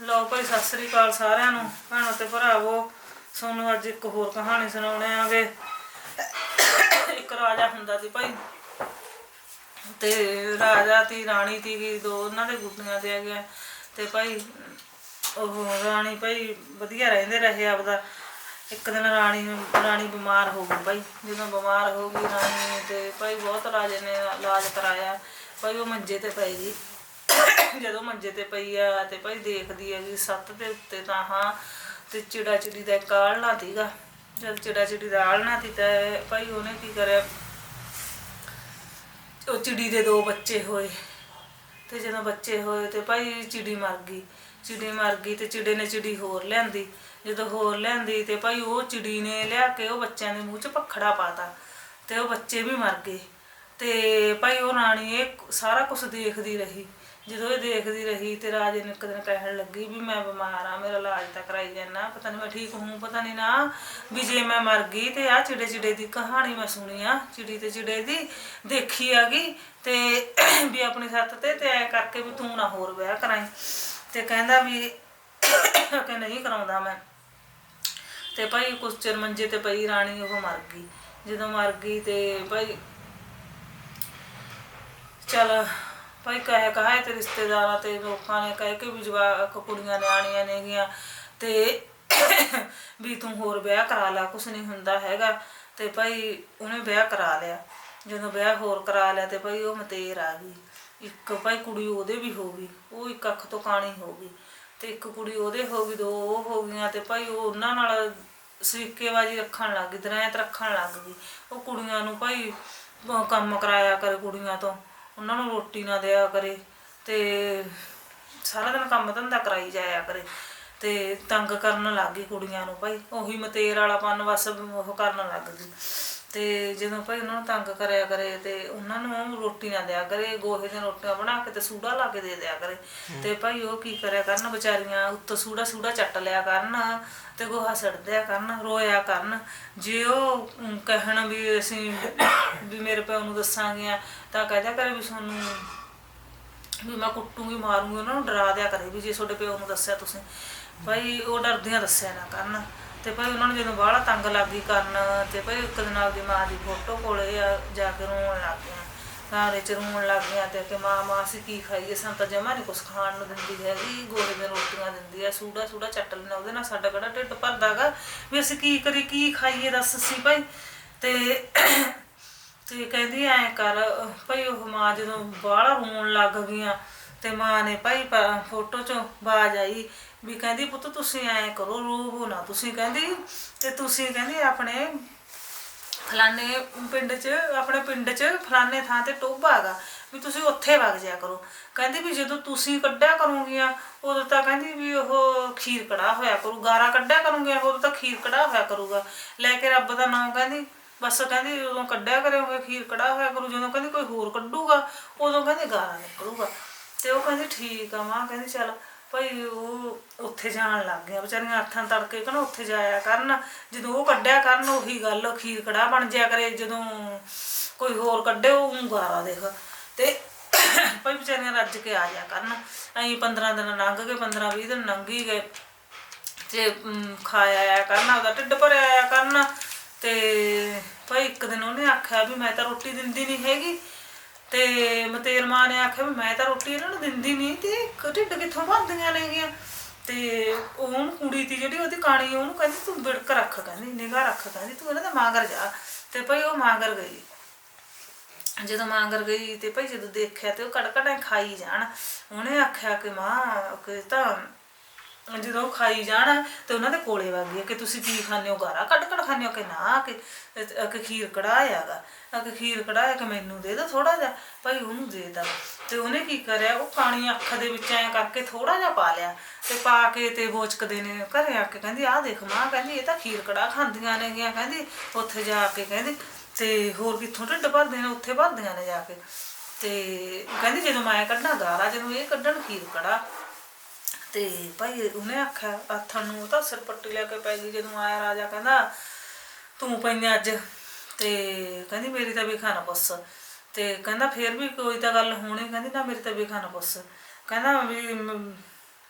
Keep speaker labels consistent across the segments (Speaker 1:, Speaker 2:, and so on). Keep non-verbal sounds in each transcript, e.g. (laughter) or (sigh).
Speaker 1: ਲਓ ਭਾਈ, ਸਤਿ ਸ੍ਰੀ ਅਕਾਲ ਸਾਰਿਆਂ ਨੂੰ, ਭੈਣੋ ਤੇ ਭਰਾਵੋ। ਤੁਹਾਨੂੰ ਅੱਜ ਇੱਕ ਹੋਰ ਕਹਾਣੀ ਸੁਣਾਉਣੇ ਆਗੇ। ਇੱਕ ਰਾਜਾ ਹੁੰਦਾ ਸੀ ਭਾਈ, ਤੇ ਰਾਜਾ ਤੇ ਰਾਣੀ ਤੀ ਦੋ ਉਹਨਾਂ ਦੇ ਗੁੱਡੀਆਂ ਤੇ ਆ। ਗਿਆ ਤੇ ਭਾਈ, ਉਹ ਰਾਣੀ ਭਾਈ ਵਧੀਆ ਰਹਿੰਦੇ ਰਹੇ ਆਪਦਾ। ਇੱਕ ਦਿਨ ਰਾਣੀ ਰਾਣੀ ਬਿਮਾਰ ਹੋ ਗਈ ਭਾਈ। ਜਦੋਂ ਬਿਮਾਰ ਹੋ ਗਈ ਰਾਣੀ ਤੇ ਭਾਈ ਬਹੁਤ ਰਾਜੇ ਨੇ ਇਲਾਜ ਕਰਾਇਆ। ਭਾਈ ਉਹ ਮੰਜੇ ਤੇ ਪਈ ਗਈ ਜਦੋਂ ਮੰਜੇ ਤੇ ਪਈ ਆ ਤੇ ਭਾਈ ਦੇਖਦੀ ਹੈਗੀ ਸੱਤ ਦੇ ਉੱਤੇ ਤਾਂ ਹਾਂ ਤੇ ਚਿੜਾ ਚਿੜੀ ਦਾ ਇੱਕ ਆਲਣਾ ਤੀਗਾ ਜਦ ਚਿੜਾ ਚਿੜੀ ਦਾ ਆਲਣਾ ਸੀ ਤੇ ਭਾਈ ਉਹਨੇ ਕੀ ਕਰਿਆ? ਉਹ ਚਿੜੀ ਦੇ ਦੋ ਬੱਚੇ ਹੋਏ। ਤੇ ਜਦੋਂ ਬੱਚੇ ਹੋਏ ਤੇ ਭਾਈ ਚਿੜੀ ਮਰ ਗਈ। ਚਿੜੀ ਮਰ ਗਈ ਤੇ ਚਿੜੇ ਨੇ ਚਿੜੀ ਹੋਰ ਲਿਆਂਦੀ। ਜਦੋਂ ਹੋਰ ਲਿਆਂਦੀ ਤੇ ਭਾਈ ਉਹ ਚਿੜੀ ਨੇ ਲਿਆ ਕੇ ਉਹ ਬੱਚਿਆਂ ਦੇ ਮੂੰਹ 'ਚ ਪਖੜਾ ਪਾਤਾ ਤੇ ਉਹ ਬੱਚੇ ਵੀ ਮਰ ਗਏ। ਤੇ ਭਾਈ ਉਹ ਰਾਣੀ ਇਹ ਸਾਰਾ ਕੁਝ ਦੇਖਦੀ ਰਹੀ। ਜਦੋਂ ਇਹ ਦੇਖਦੀ ਰਹੀ ਤੇ ਰਾਜੇ ਨੂੰ ਇੱਕ ਦਿਨ ਕਹਿਣ ਲੱਗੀ ਵੀ ਮੈਂ ਬਿਮਾਰ ਆ, ਮੇਰਾ ਇਲਾਜ ਤਾਂ ਕਰਾਈ ਜਾਣਾ ਪਤਾ ਨਹੀਂ ਮੈਂ ਠੀਕ ਹੂੰ ਪਤਾ ਨਹੀਂ ਨਾ ਵੀ ਜੇ ਮੈਂ ਮਰ ਗਈ ਤੇ ਆ ਚਿੜੇ ਚਿੜੇ ਦੀ ਕਹਾਣੀ ਮੈਂ ਸੁਣੀ ਆ, ਚਿੜੀ ਤੇ ਚਿੜੇ ਦੀ ਦੇਖੀ ਆਗੀ ਤੇ ਵੀ ਆਪਣੀ ਸੱਤ ਤੇ ਤੇ ਐ ਕਰਕੇ ਵੀ ਤੂੰ ਨਾ ਹੋਰ ਵਿਆਹ ਕਰਾਈ। ਤੇ ਕਹਿੰਦਾ ਵੀ ਕਿ ਨਹੀਂ ਕਰਾਉਂਦਾ ਮੈਂ। ਤੇ ਭਾਈ ਕੁਛ ਚਿਰ ਮੰਜੇ ਤੇ ਪਈ ਰਾਣੀ, ਉਹ ਮਰ ਗਈ। ਜਦੋਂ ਮਰ ਗਈ ਤੇ ਭਾਈ ਚਲ ਭਾਈ ਕਹੇ ਕਹਾਏ ਤੇ ਰਿਸ਼ਤੇਦਾਰਾਂ ਤੇ ਲੋਕਾਂ ਨੇ, ਕਹੇ ਕਿ ਵੀ ਜਵਾਕ ਕੁੜੀਆਂ ਨਿਆਣੀਆਂ ਨੇਗੀਆਂ ਤੇ (coughs) ਵੀ ਤੂੰ ਹੋਰ ਵਿਆਹ ਕਰਾ ਲਾ, ਕੁਛ ਨਹੀਂ ਹੁੰਦਾ ਹੈਗਾ। ਤੇ ਭਾਈ ਉਹਨੇ ਵਿਆਹ ਕਰਾ ਲਿਆ। ਜਦੋਂ ਵਿਆਹ ਹੋਰ ਕਰਾ ਲਿਆ ਤੇ ਭਾਈ ਉਹ ਮਤੇਰ ਆ ਗਈ। ਇੱਕ ਭਾਈ ਕੁੜੀ ਉਹਦੇ ਵੀ ਹੋ ਗਈ, ਉਹ ਇੱਕ ਅੱਖ ਤੋਂ ਕਾਣੀ ਹੋ ਗਈ। ਤੇ ਇੱਕ ਕੁੜੀ ਉਹਦੇ ਹੋ ਗਈ, ਦੋ ਉਹ ਹੋ ਗਈਆਂ ਤੇ ਭਾਈ ਉਹ ਉਹਨਾਂ ਨਾਲ ਸਰੀਕੇਬਾਜੀ ਰੱਖਣ ਲੱਗ ਗਈ ਦਰਾਇਤ ਰੱਖਣ ਲੱਗ ਗਈ। ਉਹ ਕੁੜੀਆਂ ਨੂੰ ਭਾਈ ਕੰਮ ਕਰਾਇਆ ਕਰੇ ਕੁੜੀਆਂ ਤੋਂ। ਉਹਨਾਂ ਨੂੰ ਰੋਟੀ ਨਾ ਦਿਆ ਕਰੇ ਤੇ ਸਾਰਾ ਦਿਨ ਕੰਮ ਧੰਦਾ ਕਰਾਈ ਜਾਇਆ ਕਰੇ ਤੇ ਤੰਗ ਕਰਨ ਲੱਗ ਗਈ ਕੁੜੀਆਂ ਨੂੰ ਭਾਈ। ਉਹੀ ਮਤੇਰ ਵਾਲਾਪਨ ਬਸ ਉਹ ਕਰਨ ਲੱਗ ਗਈ। ਤੇ ਜਦੋਂ ਭਾਈ ਉਹਨਾਂ ਨੂੰ ਤੰਗ ਕਰਿਆ ਕਰੇ ਤੇ ਉਹਨਾਂ ਨੂੰ ਰੋਟੀ ਨਾ ਦਿਆ ਕਰੇ ਗੋਹੇ ਦੀਆਂ ਰੋਟੀਆਂ ਬਣਾ ਕੇ ਤੇ ਸੂੜਾ ਲਾ ਕੇ ਦੇ ਦਿਆ ਕਰੇ। ਤੇ ਭਾਈ ਉਹ ਕੀ ਕਰਿਆ ਕਰਨ ਵਿਚਾਰੀਆਂ ਉੱਤੋਂ ਸੂੜਾ ਸੂੜਾ ਚੱਟ ਲਿਆ ਕਰਨ ਤੇ ਗੋਹਾ ਸੜ ਦਿਆ ਕਰਨ ਰੋਇਆ ਕਰਨ। ਜੇ ਉਹ ਕਹਿਣ ਵੀ ਅਸੀਂ ਵੀ ਮੇਰੇ ਪਿਓ ਨੂੰ ਦੱਸਾਂਗੀਆਂ ਤਾਂ ਕਹਿ ਕਰੇ ਵੀ ਸਾਨੂੰ ਵੀ ਮੈਂ ਕੁੱਟੂਗੀ ਮਾਰੂੰਗੀ ਉਹਨਾਂ ਨੂੰ ਡਰਾ ਦਿਆ ਕਰੇ ਵੀ ਜੇ ਤੁਹਾਡੇ ਪਿਓ ਨੂੰ ਦੱਸਿਆ ਤੁਸੀਂ। ਭਾਈ ਉਹ ਡਰਦੀਆਂ ਦੱਸਿਆ ਨਾ ਕਰਨ। ਤੇ ਭਾਈ ਉਹਨਾਂ ਨੂੰ ਜਦੋਂ ਬਾਹਲਾ ਤੰਗ ਲੱਗੀ ਕਰਨ ਤੇ ਭਾਈ ਇੱਕ ਦਿਨ ਆਪਦੀ ਮਾਂ ਦੀ ਫੋਟੋ ਕੋਲੇ ਆ, ਜਾ ਕੇ ਰੋਣ ਲੱਗ ਗਿਆ ਘਾਰੇ ਚ ਰੋਣ ਲੱਗ ਗਿਆ ਤੇ ਕਿ ਮਾਂ ਮਾਂ, ਅਸੀਂ ਕੀ ਖਾਈਏ? ਸਾਨੂੰ ਤਾਂ ਜਮਾ ਨਹੀਂ ਕੁਛ ਖਾਣ ਨੂੰ ਦਿੰਦੀ ਹੈਗੀ, ਗੋਹੇ ਦੀਆਂ ਰੋਟੀਆਂ ਦਿੰਦੀ ਆ ਸੂੜਾ ਸੂੜਾ ਚੱਟ ਲੈਣਾ ਉਹਦੇ ਨਾਲ ਸਾਡਾ ਕਿਹੜਾ ਢਿੱਡ ਭਰਦਾਗਾ? ਵੀ ਅਸੀਂ ਕੀ ਕਰੀ ਕੀ ਖਾਈਏ ਦੱਸ ਸੀ ਭਾਈ? ਤੇ ਤੇ ਕਹਿੰਦੀ, ਐ ਕਰ, ਭਾਈ ਉਹ ਮਾਂ ਜਦੋਂ ਬਾਹਲਾ ਰੋਣ ਲੱਗ ਗਈਆਂ ਤੇ ਮਾਂ ਨੇ ਭਾਈ ਫੋਟੋ ਚੋਂ ਬਾਜ ਆਈ ਵੀ ਕਹਿੰਦੀ, ਪੁੱਤ ਤੁਸੀਂ ਐ ਕਰੋ ਰੋਵੋ ਨਾ ਤੁਸੀਂ। ਕਹਿੰਦੀ, ਤੇ ਤੁਸੀਂ ਕਹਿੰਦੀ ਆਪਣੇ ਫਲਾਣੇ ਪਿੰਡ 'ਚ, ਆਪਣੇ ਪਿੰਡ 'ਚ ਫਲਾਣੇ ਥਾਂ ਤੇ ਟੋਭਾ ਹੈਗਾ, ਵੀ ਤੁਸੀਂ ਉੱਥੇ ਵਗ ਜਾਇਆ ਕਰੋ। ਕਹਿੰਦੀ ਵੀ ਜਦੋਂ ਤੁਸੀਂ ਕੱਢਿਆ ਕਰੋਗੀਆਂ, ਉਦੋਂ ਤਾਂ ਕਹਿੰਦੀ ਵੀ ਉਹ ਖੀਰ ਕੜਾ ਹੋਇਆ ਕਰੂ, ਗਾਰਾ ਕੱਢਿਆ ਕਰੋਗੀਆਂ, ਉਦੋਂ ਤਾਂ ਖੀਰ ਕੜਾ ਹੋਇਆ ਕਰੂਗਾ। ਲੈ ਕੇ ਰੱਬ ਦਾ ਨਾਮ ਕਹਿੰਦੀ, ਬਸ ਕਹਿੰਦੀ ਉਦੋਂ ਕੱਢਿਆ ਕਰੋਗੇ, ਖੀਰ ਕੜਾ ਹੋਇਆ ਕਰੂ, ਜਦੋਂ ਕਹਿੰਦੀ ਕੋਈ ਹੋਰ ਕੱਢੂਗਾ, ਉਦੋਂ ਕਹਿੰਦੀ ਗਾਰਾ ਨਿਕਲੂਗਾ। ਤੇ ਉਹ ਕਹਿੰਦੀ, ਠੀਕ ਆ ਮਾਂ, ਕਹਿੰਦੀ, ਚੱਲ ਭਾਈ ਉਹ ਉੱਥੇ ਜਾਣ ਲੱਗ ਗਿਆ ਵਿਚਾਰੀਆਂ ਅੱਠਾਂ ਤੜਕੇ ਕਹਿੰਦਾ ਉੱਥੇ ਜਾਇਆ ਕਰਨ, ਜਦੋਂ ਉਹ ਕੱਢਿਆ ਕਰਨ, ਉਹੀ ਗੱਲ ਖੀਰ ਕੜਾ ਬਣ ਜਾਇਆ ਕਰੇ, ਜਦੋਂ ਕੋਈ ਹੋਰ ਕੱਢੇ, ਉਹ ਊਂ ਦੇਖ। ਤੇ ਭਾਈ ਵਿਚਾਰੀਆਂ ਰੱਜ ਕੇ ਆ ਜਾ ਕਰਨ। ਅਸੀਂ 15 ਦਿਨ ਲੰਘ ਗਏ 15 20 ਦਿਨ ਲੰਘ ਹੀ ਗਏ। ਤੇ ਖਾਇਆ ਆਇਆ ਕਰਨ ਉਹਦਾ ਢਿੱਡ ਭਰਿਆ ਆਇਆ ਕਰਨ। ਤੇ ਭਾਈ ਇੱਕ ਦਿਨ ਉਹਨੇ ਆਖਿਆ ਵੀ ਮੈਂ ਤਾਂ ਰੋਟੀ ਦਿੰਦੀ ਨਹੀਂ ਹੈਗੀ। ਤੇ ਮਤੇਰ ਮਾਂ ਨੇ ਆਖਿਆ ਵੀ ਮੈਂ ਤਾਂ ਰੋਟੀ ਇਹਨਾਂ ਨੂੰ ਦਿੰਦੀ ਨਹੀਂ ਤੇ ਇੱਕ ਢਿੱਡ ਕਿੱਥੋਂ ਭਰਦੀਆਂ ਨੇਗੀਆਂ? ਤੇ ਉਹਨੂੰ ਕੁੜੀ ਤੀ ਜਿਹੜੀ ਉਹਦੀ ਕਾਣੀ, ਉਹਨੂੰ ਕਹਿੰਦੀ ਤੂੰ ਵਿੜਕ ਰੱਖ, ਕਹਿੰਦੀ ਨਿਗਾਹ ਰੱਖ, ਕਹਿੰਦੀ ਤੂੰ ਇਹਨਾਂ ਦਾ ਮਾਂਗਰ ਜਾ। ਤੇ ਭਾਈ ਉਹ ਮਾਂਗਰ ਗਈ। ਜਦੋਂ ਮਾਂਗਰ ਗਈ ਤੇ ਭਾਈ ਜਦੋਂ ਦੇਖਿਆ ਤੇ ਉਹ ਕੜਕੜਾਂ ਖਾਈ ਜਾਣ। ਉਹਨੇ ਆਖਿਆ ਕਿ ਮਾਂ, ਕਿ ਤਾਂ ਜਦੋਂ ਉਹ ਖਾਈ ਜਾਣ ਤੇ ਉਹਨਾਂ ਦੇ ਕੋਲੇ ਵਗ ਗਈ ਕਿ ਤੁਸੀਂ ਕੀ ਖਾਂਦੇ ਹੋ, ਗਾਰਾ ਕੱਢ ਕੱਢ ਖਾਂਦੇ ਹੋ ਕਿ ਨਾ, ਕਿ ਕਿ ਖੀਰ ਕੜਾਇਆਗਾ ਕਿ ਖੀਰ ਕੜਾਇਆ ਕਿ ਮੈਨੂੰ ਦੇ ਦੋ ਥੋੜਾ ਜਿਹਾ? ਭਾਈ ਉਹਨੂੰ ਦੇ ਤਾ। ਤੇ ਉਹਨੇ ਕੀ ਕਰਿਆ? ਉਹ ਪਾਣੀ ਅੱਖ ਦੇ ਵਿੱਚ ਐ ਕਰਕੇ ਥੋੜਾ ਜਿਹਾ ਪਾ ਲਿਆ। ਤੇ ਪਾ ਕੇ ਤੇ ਬੋਚਕਦੇ ਨੇ ਘਰੇ ਆ ਕੇ ਕਹਿੰਦੀ, ਆਹ ਦੇਖ ਮਾਂ, ਕਹਿੰਦੀ, ਇਹ ਤਾਂ ਖੀਰ ਕੜਾ ਖਾਂਦੀਆਂ ਨੇ ਨੇਗੀਆਂ, ਕਹਿੰਦੀ, ਉੱਥੇ ਜਾ ਕੇ ਕਹਿੰਦੀ, ਤੇ ਹੋਰ ਕਿੱਥੋਂ ਢਿੱਡ ਭਰਦੇ ਨੇ? ਉੱਥੇ ਭਰਦੀਆਂ ਨੇ ਜਾ ਕੇ। ਤੇ ਕਹਿੰਦੀ, ਜਦੋਂ ਮੈਂ ਕੱਢਾਂ ਗਾਰਾ, ਜਦੋਂ ਇਹ ਕੱਢਣ ਖੀਰ ਕੜਾ ਤੇ ਭਾਈ ਉਹਨੇ ਆਖਿਆ, ਆਥਣ ਨੂੰ ਉਹ ਤਾਂ ਸਿਰ ਪੱਟੀ ਲੈ ਕੇ ਪੈ ਗਈ ਜਦੋਂ ਆਇਆ ਰਾਜਾ ਕਹਿੰਦਾ, ਤੂੰ ਪੈਨੇ ਅੱਜ। ਤੇ ਕਹਿੰਦੀ, ਮੇਰੀ ਤਾਂ ਵੀ ਖਾਣਾ ਪੁੱਸ ਤੇ ਕਹਿੰਦਾ, ਫੇਰ ਵੀ ਕੋਈ ਤਾਂ ਗੱਲ ਹੋਣੀ? ਕਹਿੰਦੀ, ਨਾ, ਮੇਰੀ ਤਾਂ ਵੀ ਖਾਣਾ ਪੁੱਸ ਕਹਿੰਦਾ, ਵੀ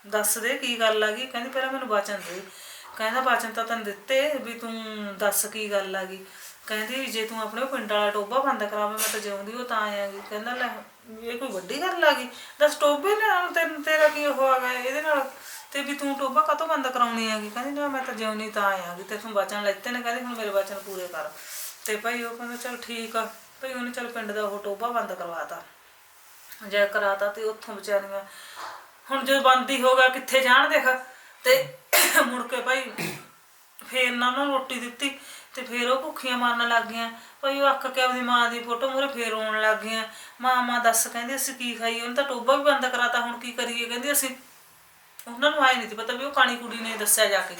Speaker 1: ਦੱਸ ਦੇ ਕੀ ਗੱਲ ਆ ਗਈ ਕਹਿੰਦੀ, ਪਹਿਲਾਂ ਮੈਨੂੰ ਵਚਨ ਦੇ। ਕਹਿੰਦਾ, ਵਚਨ ਤਾਂ ਤੈਨੂੰ ਦਿੱਤੇ ਵੀ ਤੂੰ ਦੱਸ ਕੀ ਗੱਲ ਆ ਗਈ ਕਹਿੰਦੀ, ਜੇ ਤੂੰ ਆਪਣੇ ਉਹ ਪਿੰਡ ਵਾਲਾ ਟੋਬਾ ਬੰਦ ਕਰਾਵੇਂ, ਮੈਂ ਤਾਂ ਜਿਉਂਦੀ, ਉਹ ਤਾਂ ਆਇਆਗੀ ਕਹਿੰਦਾ, ਲੈ ਇਹ ਕੋਈ ਵੱਡੀ ਗੱਲ ਆ ਗਈ। ਦੱਸ ਟੋਬੇ ਨਾਲ ਤੈਨੂੰ, ਤੇਰਾ ਕੀ ਉਹ ਆ ਗਿਆ ਇਹਦੇ ਨਾਲ? ਤੇ ਵੀ ਤੂੰ ਟੋਬਾ ਕਾਤੋਂ ਬੰਦ ਕਰਾਉਣੀ ਹੈਗੀ? ਕਹਿੰਦੀ ਨਾ ਮੈਂ ਤਾਂ ਜਿਉਂਦੀ ਤਾਂ ਆਇਆਗੀ ਤੇ ਤੂੰ ਵਚਨ ਲੈਤੇ ਨੇ, ਕਹਿੰਦੀ ਹੁਣ ਮੇਰੇ ਵਚਨ ਪੂਰੇ ਕਰ। ਤੇ ਭਾਈ ਉਹ ਕਹਿੰਦਾ ਚਲ ਠੀਕ ਆ। ਭਾਈ ਉਹਨੇ ਚਲ ਪਿੰਡ ਦਾ ਉਹ ਟੋਬਾ ਬੰਦ ਕਰਵਾਤਾ। ਜੈ ਕਰਾਤਾ ਤੇ ਉੱਥੋਂ ਵਿਚਾਰੀਆਂ ਹੁਣ ਜਦੋਂ ਬੰਦ ਹੀ ਹੋ ਗਿਆ, ਕਿੱਥੇ ਜਾਣ ਦੇਖ? ਤੇ ਮੁੜ ਕੇ ਭਾਈ ਫੇਰ ਨਾ ਉਹਨਾਂ ਨੂੰ ਰੋਟੀ ਦਿੱਤੀ ਤੇ ਫੇਰ ਉਹ ਭੁੱਖੀਆਂ ਮਾਰਨ ਲੱਗ ਗਈਆਂ। ਭਾਈ ਉਹ ਅੱਕ ਕੇ ਆਪਣੀ ਮਾਂ ਦੀ ਫੋਟੋ ਮੂਹਰੇ ਫੇਰ ਰੋਣ ਲੱਗ ਗਈਆਂ। ਮਾਂ ਮਾਂ ਦੱਸ, ਕਹਿੰਦੀ ਅਸੀਂ ਕੀ ਖਾਈਏ ਉਹਨੇ ਤਾਂ ਟੋਬਾ ਵੀ ਬੰਦ ਕਰਾਤਾ, ਹੁਣ ਕੀ ਕਰੀਏ? ਕਹਿੰਦੀ ਅਸੀਂ ਉਹਨਾਂ ਨੂੰ ਆਏ ਨਹੀਂ ਸੀ ਪਤਾ ਵੀ ਉਹ ਕਾਣੀ ਕੁੜੀ ਨੇ ਦੱਸਿਆ ਜਾ ਕੇ।